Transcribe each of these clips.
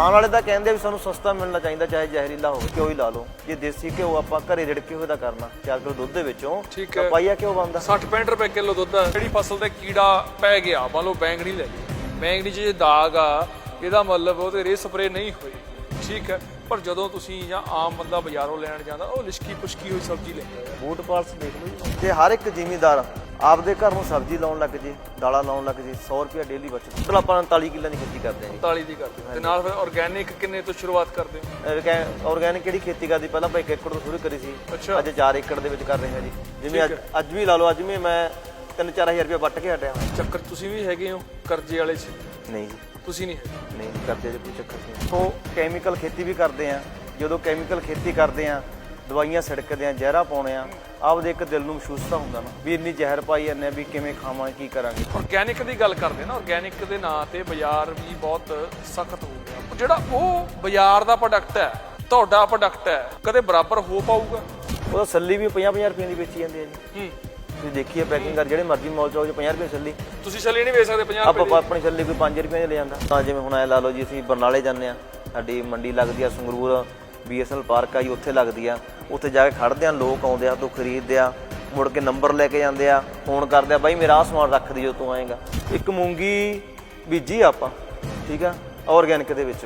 ਆਉਣ ਵਾਲੇ ਤਾਂ ਕਹਿੰਦੇ ਵੀ ਸਾਨੂੰ ਸਸਤਾ ਮਿਲਣਾ ਚਾਹੀਦਾ ਚਾਹੇ ਜ਼ਹਿਰੀਲਾ ਹੋਵੇ ਘਿਓ ਹੀ ਲਾ ਲਓ। ਜੇ ਦੇਸੀ ਘਿਓ ਆਪਾਂ ਘਰੇ ਰਿੜਕੇ ਹੋਏ ਦਾ ਕਰਨਾ 4 ਕਿਲੋ ਦੁੱਧ ਦੇ ਵਿੱਚੋਂ ਠੀਕ ਤਾਂ ਹੈ। ਪਾਈਆ ਘਿਓ ਬਣਦਾ। 60 65 ਰੁਪਏ ਕਿਲੋ ਦੁੱਧ ਆ। ਜਿਹੜੀ ਫਸਲ ਤੇ ਕੀੜਾ ਪੈ ਗਿਆ ਮੰਨ ਲਓ ਬੈਂਗਣੀ ਲੈ ਲਈ। ਬੈਂਗਣੀ 'ਚ ਜੇ ਦਾਗ ਆ ਇਹਦਾ ਮਤਲਬ ਉਹ ਤੇ ਰੇ ਸਪਰੇ ਨਹੀਂ ਹੋਈ ਠੀਕ ਹੈ। ਪਰ ਜਦੋਂ ਤੁਸੀਂ ਜਾਂ ਆਮ ਬੰਦਾ ਬਾਜ਼ਾਰੋਂ ਲੈਣ ਜਾਂਦਾ ਉਹ ਲਿਸ਼ਕੀ ਪੁਸ਼ਕੀ ਹੋਈ ਸਬਜ਼ੀ ਲੈਂਦਾ ਹੈ ਬੂਟ ਪਾਲਸ ਦੇਖ ਲਓ ਜੀ। ਜੇ ਹਰ ਇੱਕ ਜ਼ਿਮੀਂਦਾਰ ਆਪਦੇ ਘਰ ਨੂੰ ਸਬਜ਼ੀ ਲਾਉਣ ਲੱਗ ਜੇ ਦਾਲਾਂ ਲਾਉਣ ਲੱਗ ਜੇ 100 ਰੁਪਏ ਡੇਲੀ ਬਚਤ ਚਲੋ ਆਪਾਂ 39 ਕਿੱਲਿਆਂ ਦੀ ਖੇਤੀ ਕਰਦੇ ਹਾਂ 45 ਦੀ ਕਰਦੇ ਹੋ। ਤੇ ਨਾਲ ਫਿਰ ਆਰਗੈਨਿਕ ਕਿੰਨੇ ਤੋਂ ਸ਼ੁਰੂਆਤ ਕਰਦੇ ਹੋ? ਜੀ ਆਰਗੈਨਿਕ ਕਿਹੜੀ ਖੇਤੀ ਕਰਦੀ? ਪਹਿਲਾਂ ਆਪਾਂ 1 ਏਕੜ ਤੋਂ ਸ਼ੁਰੂ ਕਰੀ ਸੀ। ਅੱਜ 4 ਏਕੜ ਦੇ ਵਿੱਚ ਕਰ ਰਹੇ ਹਾਂ ਜੀ। ਜਿਵੇਂ ਅੱਜ ਵੀ ਲਾ ਲਓ ਅੱਜ ਵੀ ਮੈਂ 3-4000 ਰੁਪਏ ਵੱਟ ਕੇ ਹਟਿਆ ਚੱਕਰ ਤੁਸੀਂ ਵੀ ਹੈਗੇ ਹੋ ਕਰਜ਼ੇ ਵਾਲੇ 'ਚ? ਨਹੀਂ ਜੀ। ਤੁਸੀਂ ਨਹੀਂ ਹੈਗੇ? ਨਹੀਂ ਕਰਦੇ ਜੇ ਕੋਈ ਚੱਕਰ ਨਹੀਂ। ਸੋ ਕੈਮੀਕਲ ਖੇਤੀ ਵੀ ਕਰਦੇ ਆ ਜਦੋਂ ਕੈਮੀਕਲ ਖੇਤੀ ਕਰਦੇ ਆ ਦਵਾਈਆਂ ਛਿੜਕਦੇ ਆ ਜ਼ਹਿਰਾ ਪਾਉਣੇ ਆ ਆਪਦੇ ਇੱਕ ਦਿਲ ਨੂੰ ਮਹਿਸੂਸ ਤਾਂ ਹੁੰਦਾ ਨਾ ਵੀ ਇੰਨੀ ਜ਼ਹਿਰ ਪਾਈ ਜਾਂਦੇ ਆ ਵੀ ਕਿਵੇਂ ਖਾਵਾਂ ਕੀ ਕਰਾਂਗੇ। ਆਰਗੈਨਿਕ ਦੀ ਗੱਲ ਕਰਦੇ ਨਾ ਆਰਗੈਨਿਕ ਦੇ ਨਾਂ ਤੇ ਬਾਜ਼ਾਰ ਵੀ ਬਹੁਤ ਸਖਤ ਹੋ ਗਿਆ। ਜਿਹੜਾ ਉਹ ਬਾਜ਼ਾਰ ਦਾ ਪ੍ਰੋਡਕਟ ਹੈ ਤੁਹਾਡਾ ਪ੍ਰੋਡਕਟ ਹੈ ਕਦੇ ਬਰਾਬਰ ਹੋ ਪਾਊਗਾ? ਉਹਦਾ ਸੱਲੀ ਵੀ 50-50 ਰੁਪਏ ਦੀ ਵੇਚੀ ਜਾਂਦੇ ਆ ਜੀ। ਹੂੰ। ਤੁਸੀਂ ਦੇਖੀਏ ਪੈਕਿੰਗ ਕਰ ਜਿਹੜੇ ਮਰਜ਼ੀ ਮਾਲ ਚੋਂ 50 ਰੁਪਏ ਸੱਲੀ। ਤੁਸੀਂ ਛੱਲੀ ਨਹੀਂ ਵੇਚ ਸਕਦੇ 50 ਆਪਾਂ ਰੁਪਏ ਆਪਣੀ ਸੱਲੀ ਕੋਈ 5 ਰੁਪਏ ਦੀ ਲੈ ਜਾਂਦਾ ਤਾਂ ਜਿਵੇਂ ਹੁਣ ਐ ਲਾ ਲਓ ਜੀ ਅਸੀਂ ਬਰਨਾਲੇ ਜਾਂਦੇ ਆ ਸਾਡੀ ਮੰਡੀ ਲੱਗਦੀ ਆ ਸੰਗਰੂਰ। ਬੀਐਸਐਲ ਪਾਰਕ ਆ ਜੀ ਉੱਥੇ ਲੱਗਦੀ ਆ। ਉੱਥੇ ਜਾ ਕੇ ਖੜਦੇ ਆ ਲੋਕ ਆਉਂਦੇ ਆ ਤੋਂ ਖਰੀਦਦੇ ਆ ਮੁੜ ਕੇ ਨੰਬਰ ਲੈ ਕੇ ਜਾਂਦੇ ਆ ਫੋਨ ਕਰਦੇ ਆ ਬਾਈ ਮੇਰਾ ਆਹ ਸਮਾਨ ਰੱਖ ਦੀ ਜੋ ਤੂੰ ਆਏਗਾ। ਇੱਕ ਮੂੰਗੀ ਬੀਜੀ ਆਪਾਂ ਠੀਕ ਆ ਆਰਗੈਨਿਕ ਦੇ ਵਿੱਚ।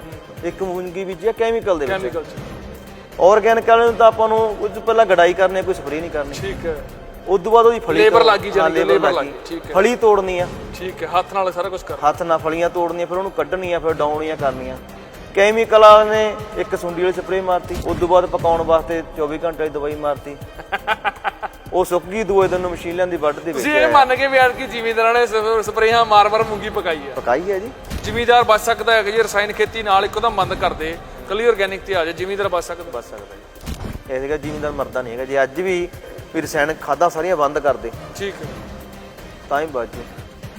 ਇੱਕ ਮੂੰਗੀ ਬੀਜੀ ਆ ਕੈਮੀਕਲ ਦੇ ਵਿੱਚ। ਕੈਮੀਕਲ ਚ। ਆਰਗੈਨਿਕ ਵਾਲੇ ਨੂੰ ਤਾਂ ਆਪਾਂ ਨੂੰ ਕੁਝ ਪਹਿਲਾਂ ਗੜਾਈ ਕਰਨੀ ਆ, ਕੋਈ ਸਪਰੇਅ ਨਹੀਂ ਕਰਨੀ। ਠੀਕ ਹੈ। ਉਸ ਤੋਂ ਬਾਅਦ ਉਹਦੀ ਫਲੀ Labor ਤੋੜ- ਲੱਗੀ ਜਾਣੀ ਹਾਂ, ਲੱਗੀ, ਠੀਕ ਹੈ। ਫਲੀ ਤੋੜਨੀ ਆ। ਠੀਕ ਹੈ ਹੱਥ ਨਾਲ ਸਾਰਾ ਕੁਝ ਕਰ ਹੱਥ ਨਾਲ ਫਲੀਆਂ ਤੋੜਨੀਆਂ ਫਿਰ ਉਹਨੂੰ ਕੱਢਣੀਆਂ ਫਿਰ ਡਾਉਣੀਆਂ ਕਰਨੀਆਂ। ਕੈਮੀਕਲ ਵਾਲੇ ਨੇ ਇੱਕ ਸੁੰਡੀ ਵਾਲੀ ਸਪਰੇਅ ਮਾਰਤੀ ਉਸ ਤੋਂ ਬਾਅਦ ਪਕਾਉਣ ਵਾਸਤੇ 24 ਘੰਟੇ ਦੀ ਦਵਾਈ ਮਾਰਤੀ। ਉਹ ਸੁੱਕ ਗਈ ਦੂਏ ਦਿਨ ਨੂੰ ਮਸ਼ੀਨ ਲਿਆਂਦੀ ਵੱਢ ਦੇ ਵਿੱਚ। ਤੁਸੀਂ ਇਹ ਮੰਨ ਕੇ ਵੀ ਯਾਰ ਕਿ ਜ਼ਿਮੀਂਦਾਰਾਂ ਨੇ ਸਪਰੇਹਾਂ ਮਾਰ-ਮਾਰ ਮੂੰਗੀ ਪਕਾਈ ਹੈ ਪਕਾਈ ਹੈ ਜੀ। ਜ਼ਿਮੀਂਦਾਰ ਬਚ ਸਕਦਾ ਹੈ ਕਿ ਜੇ ਰਸਾਇਣ ਖੇਤੀ ਨਾਲ ਇੱਕੋ ਦਮ ਬੰਦ ਕਰ ਦੇ ਕੱਲੀ ਆਰਗੈਨਿਕ ਤੇ ਆ ਜਾ ਜ਼ਿਮੀਂਦਾਰ ਬਚ ਸਕਦਾ। ਬਚ ਸਕਦਾ ਜੀ। ਇਹ ਸੀਗਾ ਜ਼ਿਮੀਂਦਾਰ ਮਰਦਾ ਨਹੀਂ ਹੈਗਾ ਜੇ। ਅੱਜ ਵੀ ਵੀ ਰਸਾਇਣਕ ਖਾਦਾਂ ਸਾਰੀਆਂ ਬੰਦ ਕਰ ਦੇ ਠੀਕ ਹੈ। ਤਾਂ ਹੀ ਬਚ ਜੂ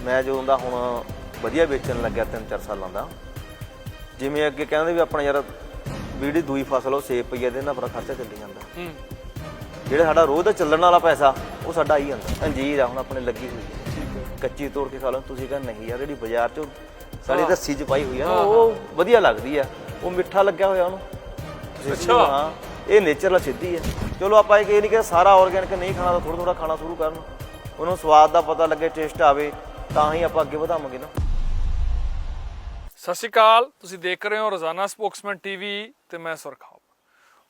ਮੈਂ ਜਦੋਂ ਦਾ ਹੁਣ ਵਧੀਆ ਵੇਚਣ ਲੱਗਿਆ ਤਿੰਨ ਚਾਰ ਸਾਲਾਂ ਦਾ ਜਿਵੇਂ ਅੱਗੇ ਕਹਿੰਦੇ ਵੀ ਆਪਣਾ ਯਾਰ ਵੀੜੀ ਦੂਈ ਫਸਲ ਉਹ ਸੇਬ ਪਈ ਆ ਇਹਦੇ ਨਾਲ ਆਪਣਾ ਖਰਚਾ ਚੱਲੀ ਜਾਂਦਾ। ਹੂੰ। ਜਿਹੜਾ ਸਾਡਾ ਰੋਜ਼ ਦਾ ਚੱਲਣ ਵਾਲਾ ਪੈਸਾ ਉਹ ਸਾਡਾ ਆਈ ਜਾਂਦਾ ਅੰਜੀਰ ਆ ਹੁਣ ਆਪਣੇ ਲੱਗੀ ਹੋਈ ਹੈ ਠੀਕ ਹੈ ਕੱਚੀ ਤੋੜ ਕੇ ਖਾ ਲਓ ਤੁਸੀਂ ਕਹਿੰਦੇ ਨਹੀਂ ਯਾਰ ਜਿਹੜੀ ਬਾਜ਼ਾਰ 'ਚ ਸਾਡੀ ਰੱਸੀ 'ਚ ਪਾਈ ਹੋਈ ਆ ਨਾ ਉਹ ਵਧੀਆ ਲੱਗਦੀ ਆ। ਉਹ ਮਿੱਠਾ ਲੱਗਿਆ ਹੋਇਆ ਉਹਨੂੰ। ਅੱਛਾ। ਹਾਂ ਇਹ ਨੇਚਰਲ ਸਿੱਧੀ ਹੈ ਚਲੋ ਆਪਾਂ ਇਹ ਨਹੀਂ ਕਿ ਸਾਰਾ ਆਰਗੈਨਿਕ ਨਹੀਂ ਖਾਣਾ ਤਾਂ ਥੋੜਾ ਥੋੜਾ ਖਾਣਾ ਸ਼ੁਰੂ ਕਰਨ। ਉਹਨੂੰ ਸਵਾਦ ਦਾ ਪਤਾ ਲੱਗੇ ਟੇਸਟ ਆਵੇ ਤਾਂ ਹੀ ਆਪਾਂ ਅੱਗੇ ਵਧਾਵਾਂਗੇ ਨਾ। ਸਤਿ ਸ਼੍ਰੀ ਅਕਾਲ, ਤੁਸੀਂ ਦੇਖ ਰਹੇ ਹੋ ਰੋਜ਼ਾਨਾ ਸਪੋਕਸਮੈਨ ਟੀਵੀ ਤੇ ਮੈਂ ਸੁਰਖਾਬ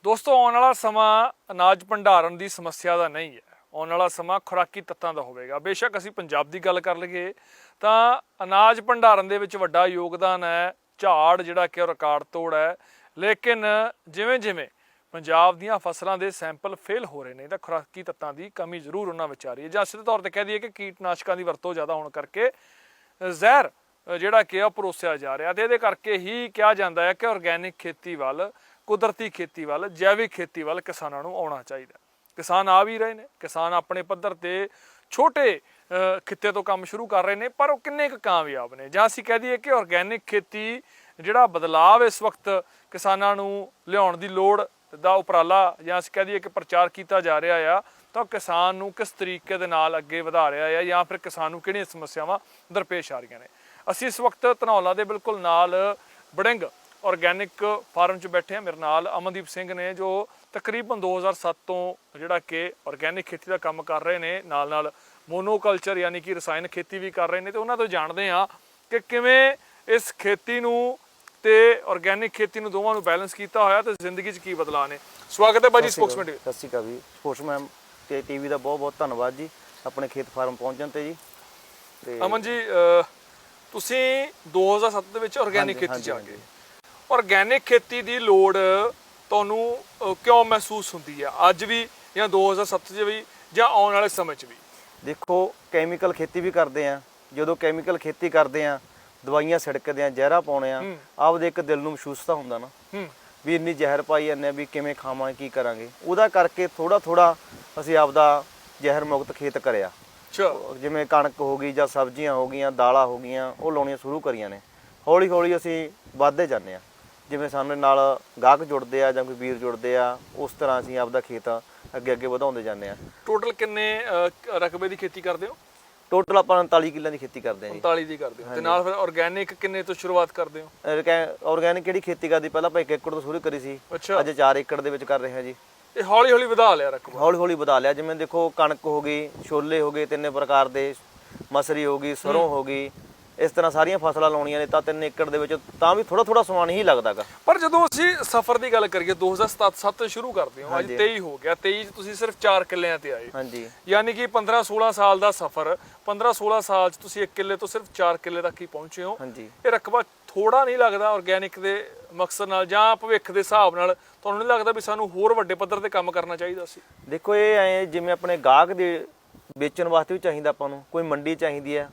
ਦੋਸਤੋ, ਆਉਣ ਵਾਲਾ ਸਮਾਂ ਅਨਾਜ ਭੰਡਾਰਨ ਦੀ ਸਮੱਸਿਆ ਦਾ ਨਹੀਂ ਹੈ। ਆਉਣ ਵਾਲਾ ਸਮਾਂ ਖੁਰਾਕੀ ਤੱਤਾਂ ਦਾ ਹੋਵੇਗਾ। ਬੇਸ਼ੱਕ ਅਸੀਂ ਪੰਜਾਬ ਦੀ ਗੱਲ ਕਰ ਲਈਏ, ਤਾਂ ਅਨਾਜ ਭੰਡਾਰਨ ਦੇ ਵਿੱਚ ਵੱਡਾ ਯੋਗਦਾਨ ਹੈ, ਝਾੜ ਜਿਹੜਾ ਕਿ ਉਹ ਰਿਕਾਰਡ ਤੋੜ ਹੈ। ਲੇਕਿਨ ਜਿਵੇਂ ਜਿਵੇਂ ਪੰਜਾਬ ਦੀਆਂ ਫਸਲਾਂ ਦੇ ਸੈਂਪਲ ਫੇਲ ਹੋ ਰਹੇ ਨੇ, ਤਾਂ ਖੁਰਾਕੀ ਤੱਤਾਂ ਦੀ ਕਮੀ ਜ਼ਰੂਰ ਉਹਨਾਂ ਵਿੱਚ ਆ ਰਹੀ ਹੈ। ਜਾਂ ਸਿੱਧੇ ਤੌਰ ਤੇ ਕਹਿ ਦਈਏ ਕਿ ਕੀਟਨਾਸ਼ਕਾਂ ਦੀ ਵਰਤੋਂ ਜ਼ਿਆਦਾ ਹੋਣ ਕਰਕੇ ਜ਼ਹਿਰ ਜਿਹੜਾ ਕਿ ਆ ਪਰੋਸਿਆ ਜਾ ਰਿਹਾ ਤੇ ਇਹਦੇ ਕਰਕੇ ਹੀ ਕਿਹਾ ਜਾਂਦਾ ਹੈ ਕਿ ਆਰਗੈਨਿਕ ਖੇਤੀ ਵੱਲ, ਕੁਦਰਤੀ ਖੇਤੀ ਵੱਲ, ਜੈਵਿਕ ਖੇਤੀ ਵੱਲ ਕਿਸਾਨਾਂ ਨੂੰ ਆਉਣਾ ਚਾਹੀਦਾ। ਕਿਸਾਨ ਆ ਵੀ ਰਹੇ ਨੇ, ਕਿਸਾਨ ਆਪਣੇ ਪੱਧਰ ਤੇ ਛੋਟੇ ਖਿੱਤੇ ਤੋਂ ਕੰਮ ਸ਼ੁਰੂ ਕਰ ਰਹੇ ਨੇ, ਪਰ ਉਹ ਕਿੰਨੇ ਕੁ ਕਾਮਯਾਬ ਨੇ? ਜਾਂ ਅਸੀਂ ਕਹਿ ਦਈਏ ਕਿ ਆਰਗੈਨਿਕ ਖੇਤੀ ਜਿਹੜਾ ਬਦਲਾਵ ਇਸ ਵਕਤ ਕਿਸਾਨਾਂ ਨੂੰ ਲਿਆਉਣ ਦੀ ਲੋੜ ਦਾ ਉਪਰਾਲਾ ਜਾਂ ਅਸੀਂ ਕਹਿ ਦਈਏ ਕਿ ਪ੍ਰਚਾਰ ਕੀਤਾ ਜਾ ਰਿਹਾ ਆ, ਤਾਂ ਉਹ ਕਿਸਾਨ ਨੂੰ ਕਿਸ ਤਰੀਕੇ ਦੇ ਨਾਲ ਅੱਗੇ ਵਧਾ ਰਿਹਾ ਆ ਜਾਂ ਫਿਰ ਕਿਸਾਨ ਨੂੰ ਕਿਹੜੀਆਂ ਸਮੱਸਿਆਵਾਂ ਦਰਪੇਸ਼ ਆ ਰਹੀਆਂ ਨੇ? ਅਸੀਂ ਇਸ ਵਕਤ ਧਨੌਲਾ ਦੇ ਬਿਲਕੁਲ ਨਾਲ ਬੜਿੰਗ ਆਰਗੈਨਿਕ ਫਾਰਮ 'ਚ ਬੈਠੇ ਆ ਮੇਰੇ ਨਾਲ ਅਮਨਦੀਪ ਸਿੰਘ ਨੇ ਜੋ ਤਕਰੀਬਨ 2007 ਤੋਂ ਜਿਹੜਾ ਕਿ ਆਰਗੈਨਿਕ ਖੇਤੀ ਦਾ ਕੰਮ ਕਰ ਰਹੇ ਨੇ ਨਾਲ ਨਾਲ ਮੋਨੋਕਲਚਰ ਯਾਨੀ ਕਿ ਰਸਾਇਣ ਖੇਤੀ ਵੀ ਕਰ ਰਹੇ ਨੇ ਤੇ ਉਹਨਾਂ ਤੋਂ ਜਾਣਦੇ ਆ ਕਿ ਕਿਵੇਂ ਇਸ ਖੇਤੀ ਨੂੰ ਤੇ ਆਰਗੈਨਿਕ ਖੇਤੀ ਨੂੰ ਦੋਵਾਂ ਨੂੰ ਬੈਲੈਂਸ ਕੀਤਾ ਹੋਇਆ ਤੇ ਜ਼ਿੰਦਗੀ 'ਚ ਕੀ ਬਦਲਾਅ ਨੇ। ਸਵਾਗਤ ਹੈ ਬਾਜੀ ਸਪੋਕਸਮੈਨ ਸਤਿ ਸ਼੍ਰੀ ਅਕਾਲ ਜੀ। ਸਪੋਰਟਸ ਮੈਮ ਤੇ ਟੀਵੀ ਦਾ ਬਹੁਤ ਬਹੁਤ ਧੰਨਵਾਦ ਜੀ। ਆਪਣੇ ਖੇਤ ਫਾਰਮ ਪਹੁੰਚਣ ਤੇ ਜੀ। ਤੇ ਅਮਨ ਜੀ ਤੁਸੀਂ 2007 ਦੇ ਵਿੱਚ ਆਰਗੈਨਿਕ ਖੇਤੀ ਚ ਆ ਗਏ ਆਰਗੈਨਿਕ ਖੇਤੀ ਦੀ ਲੋੜ ਤੁਹਾਨੂੰ ਕਿਉਂ ਮਹਿਸੂਸ ਹੁੰਦੀ ਹੈ? ਅੱਜ ਵੀ ਜਾਂ 2007 ਚ ਵੀ ਜਾਂ ਆਉਣ ਵਾਲੇ ਸਮੇਂ ਚ ਵੀ? ਦੇਖੋ ਕੈਮੀਕਲ ਖੇਤੀ ਵੀ ਕਰਦੇ ਆ ਜਦੋਂ ਕੈਮੀਕਲ ਖੇਤੀ ਕਰਦੇ ਆ ਦਵਾਈਆਂ ਛਿੜਕਦੇ ਆ ਜ਼ਹਿਰਾ ਪਾਉਣੇ ਆ। ਆਪਦੇ ਇੱਕ ਦਿਲ ਨੂੰ ਮਹਿਸੂਸ ਤਾਂ ਹੁੰਦਾ ਨਾ। ਵੀ ਇੰਨੀ ਜ਼ਹਿਰ ਪਾਈ ਜਾਂਦੇ ਆ ਵੀ ਕਿਵੇਂ ਖਾਵਾਂਗੇ ਕੀ ਕਰਾਂਗੇ। ਉਹਦਾ ਕਰਕੇ ਥੋੜਾ ਥੋੜਾ ਅਸੀਂ ਆਪਦਾ ਜ਼ਹਿਰ ਮੁਕਤ ਖੇਤ ਕਰਿਆ। ਚਲੋ ਜਿਵੇਂ ਕਣਕ ਹੋ ਗਈ ਜਾਂ ਸਬਜ਼ੀਆਂ ਹੋ ਗਈਆਂ ਦਾਲਾਂ ਹੋ ਗਈਆਂ ਉਹ ਲਾਉਣੀਆਂ ਸ਼ੁਰੂ ਕਰੀਆਂ ਨੇ। ਹੌਲੀ ਹੌਲੀ ਅਸੀਂ ਵੱਧਦੇ ਜਾਂਦੇ ਆ ਜਿਵੇਂ ਸਾਡੇ ਨਾਲ ਗਾਹਕ ਜੁੜਦੇ ਆ ਜਾਂ ਕੋਈ ਵੀਰ ਜੁੜਦੇ ਆ ਉਸ ਤਰ੍ਹਾਂ ਅਸੀਂ ਆਪਦਾ ਖੇਤ ਅੱਗੇ ਅੱਗੇ ਵਧਾਉਂਦੇ ਜਾਂਦੇ ਆ ਟੋਟਲ ਕਿੰਨੇ ਅਹ, ਰਕਬੇ ਦੀ ਖੇਤੀ ਕਰਦੇ ਹੋ? ਟੋਟਲ ਆਪਾਂ 39 ਕਿੱਲਿਆਂ ਦੀ ਖੇਤੀ ਕਰਦੇ ਹਾਂ ਜੀ। 39 ਦੀ ਕਰਦੇ ਹੋ। ਤੇ ਨਾਲ ਫਿਰ ਆਰਗੈਨਿਕ ਕਿੰਨੇ ਤੋਂ ਸ਼ੁਰੂਆਤ ਕਰਦੇ ਹੋ? ਆਰਗੈਨਿਕ ਕਿਹੜੀ ਖੇਤੀ ਕਰਦੀ? ਪਹਿਲਾਂ ਆਪਾਂ 1 ਏਕੜ ਤੋਂ ਸ਼ੁਰੂ ਕਰੀ ਸੀ। ਅੱਛਾ। ਅੱਜ 4 ਏਕੜ ਦੇ ਵਿੱਚ ਕਰ ਰਹੇ ਹਾਂ ਜੀ। ਇਹ ਹੌਲੀ ਹੌਲੀ ਵਧਾ ਲਿਆ ਰਕਬਾ ਹੌਲੀ ਹੌਲੀ ਵਧਾ ਲਿਆ। ਜਿਵੇਂ ਦੇਖੋ ਕਣਕ ਹੋ ਗਈ ਛੋਲੇ ਹੋ ਗਏ ਤਿੰਨੇ ਪ੍ਰਕਾਰ ਦੇ ਮਸਰੀ ਹੋ ਗਈ ਸਰੋਂ ਹੋ। ਗਈ ਇਸ ਤਰ੍ਹਾਂ ਸਾਰੀਆਂ ਫਸਲਾਂ ਲਾਉਣੀਆਂ ਨੇ ਤਾਂ 3 ਏਕੜ ਦੇ ਵਿੱਚ ਤਾਂ ਵੀ ਥੋੜਾ ਥੋੜਾ ਸਮਾਨ ਹੀ ਲੱਗਦਾਗਾ ਪਰ ਜਦੋਂ ਅਸੀਂ ਸਫ਼ਰ ਦੀ ਗੱਲ ਕਰੀਏ 2007 ਤੋਂ ਸ਼ੁਰੂ ਕਰਦੇ ਹੋ। ਅੱਜ 23 ਹੋ ਗਿਆ। 23 ਚ ਤੁਸੀਂ ਸਿਰਫ 4 ਕਿੱਲਿਆਂ ਤੇ ਆਏ। ਹਾਂਜੀ। ਯਾਨੀ ਕਿ 15 16 ਸਾਲ ਦਾ ਸਫ਼ਰ 15 16 ਸਾਲ ਚ ਤੁਸੀਂ 1 ਕਿੱਲੇ ਤੋਂ ਸਿਰਫ 4 ਕਿੱਲੇ ਤੱਕ ਹੀ ਪਹੁੰਚੇ ਹੋ। ਹਾਂਜੀ। ਇਹ ਰਕਬਾ ਥੋੜਾ ਨਹੀਂ ਲੱਗਦਾ ਆਰਗੈਨਿਕ ਦੇ ਮਕਸਦ ਨਾਲ ਜਾਂ ਭਵਿੱਖ ਦੇ ਹਿਸਾਬ ਨਾਲ ਤੁਹਾਨੂੰ ਨਹੀਂ ਲੱਗਦਾ ਵੀ ਸਾਨੂੰ ਹੋਰ ਵੱਡੇ ਪੱਧਰ ਤੇ ਕੰਮ ਕਰਨਾ ਚਾਹੀਦਾ ਸੀ? ਦੇਖੋ ਇਹ ਐ ਜਿਵੇਂ ਆਪਣੇ ਗਾਹਕ ਦੇ ਵੇਚਣ ਵਾਸਤੇ ਵੀ ਚਾਹੀਦਾ ਆਪਾਂ ਨੂੰ। ਕੋਈ ਮੰਡੀ ਚਾਹੀਦੀ ਹੈ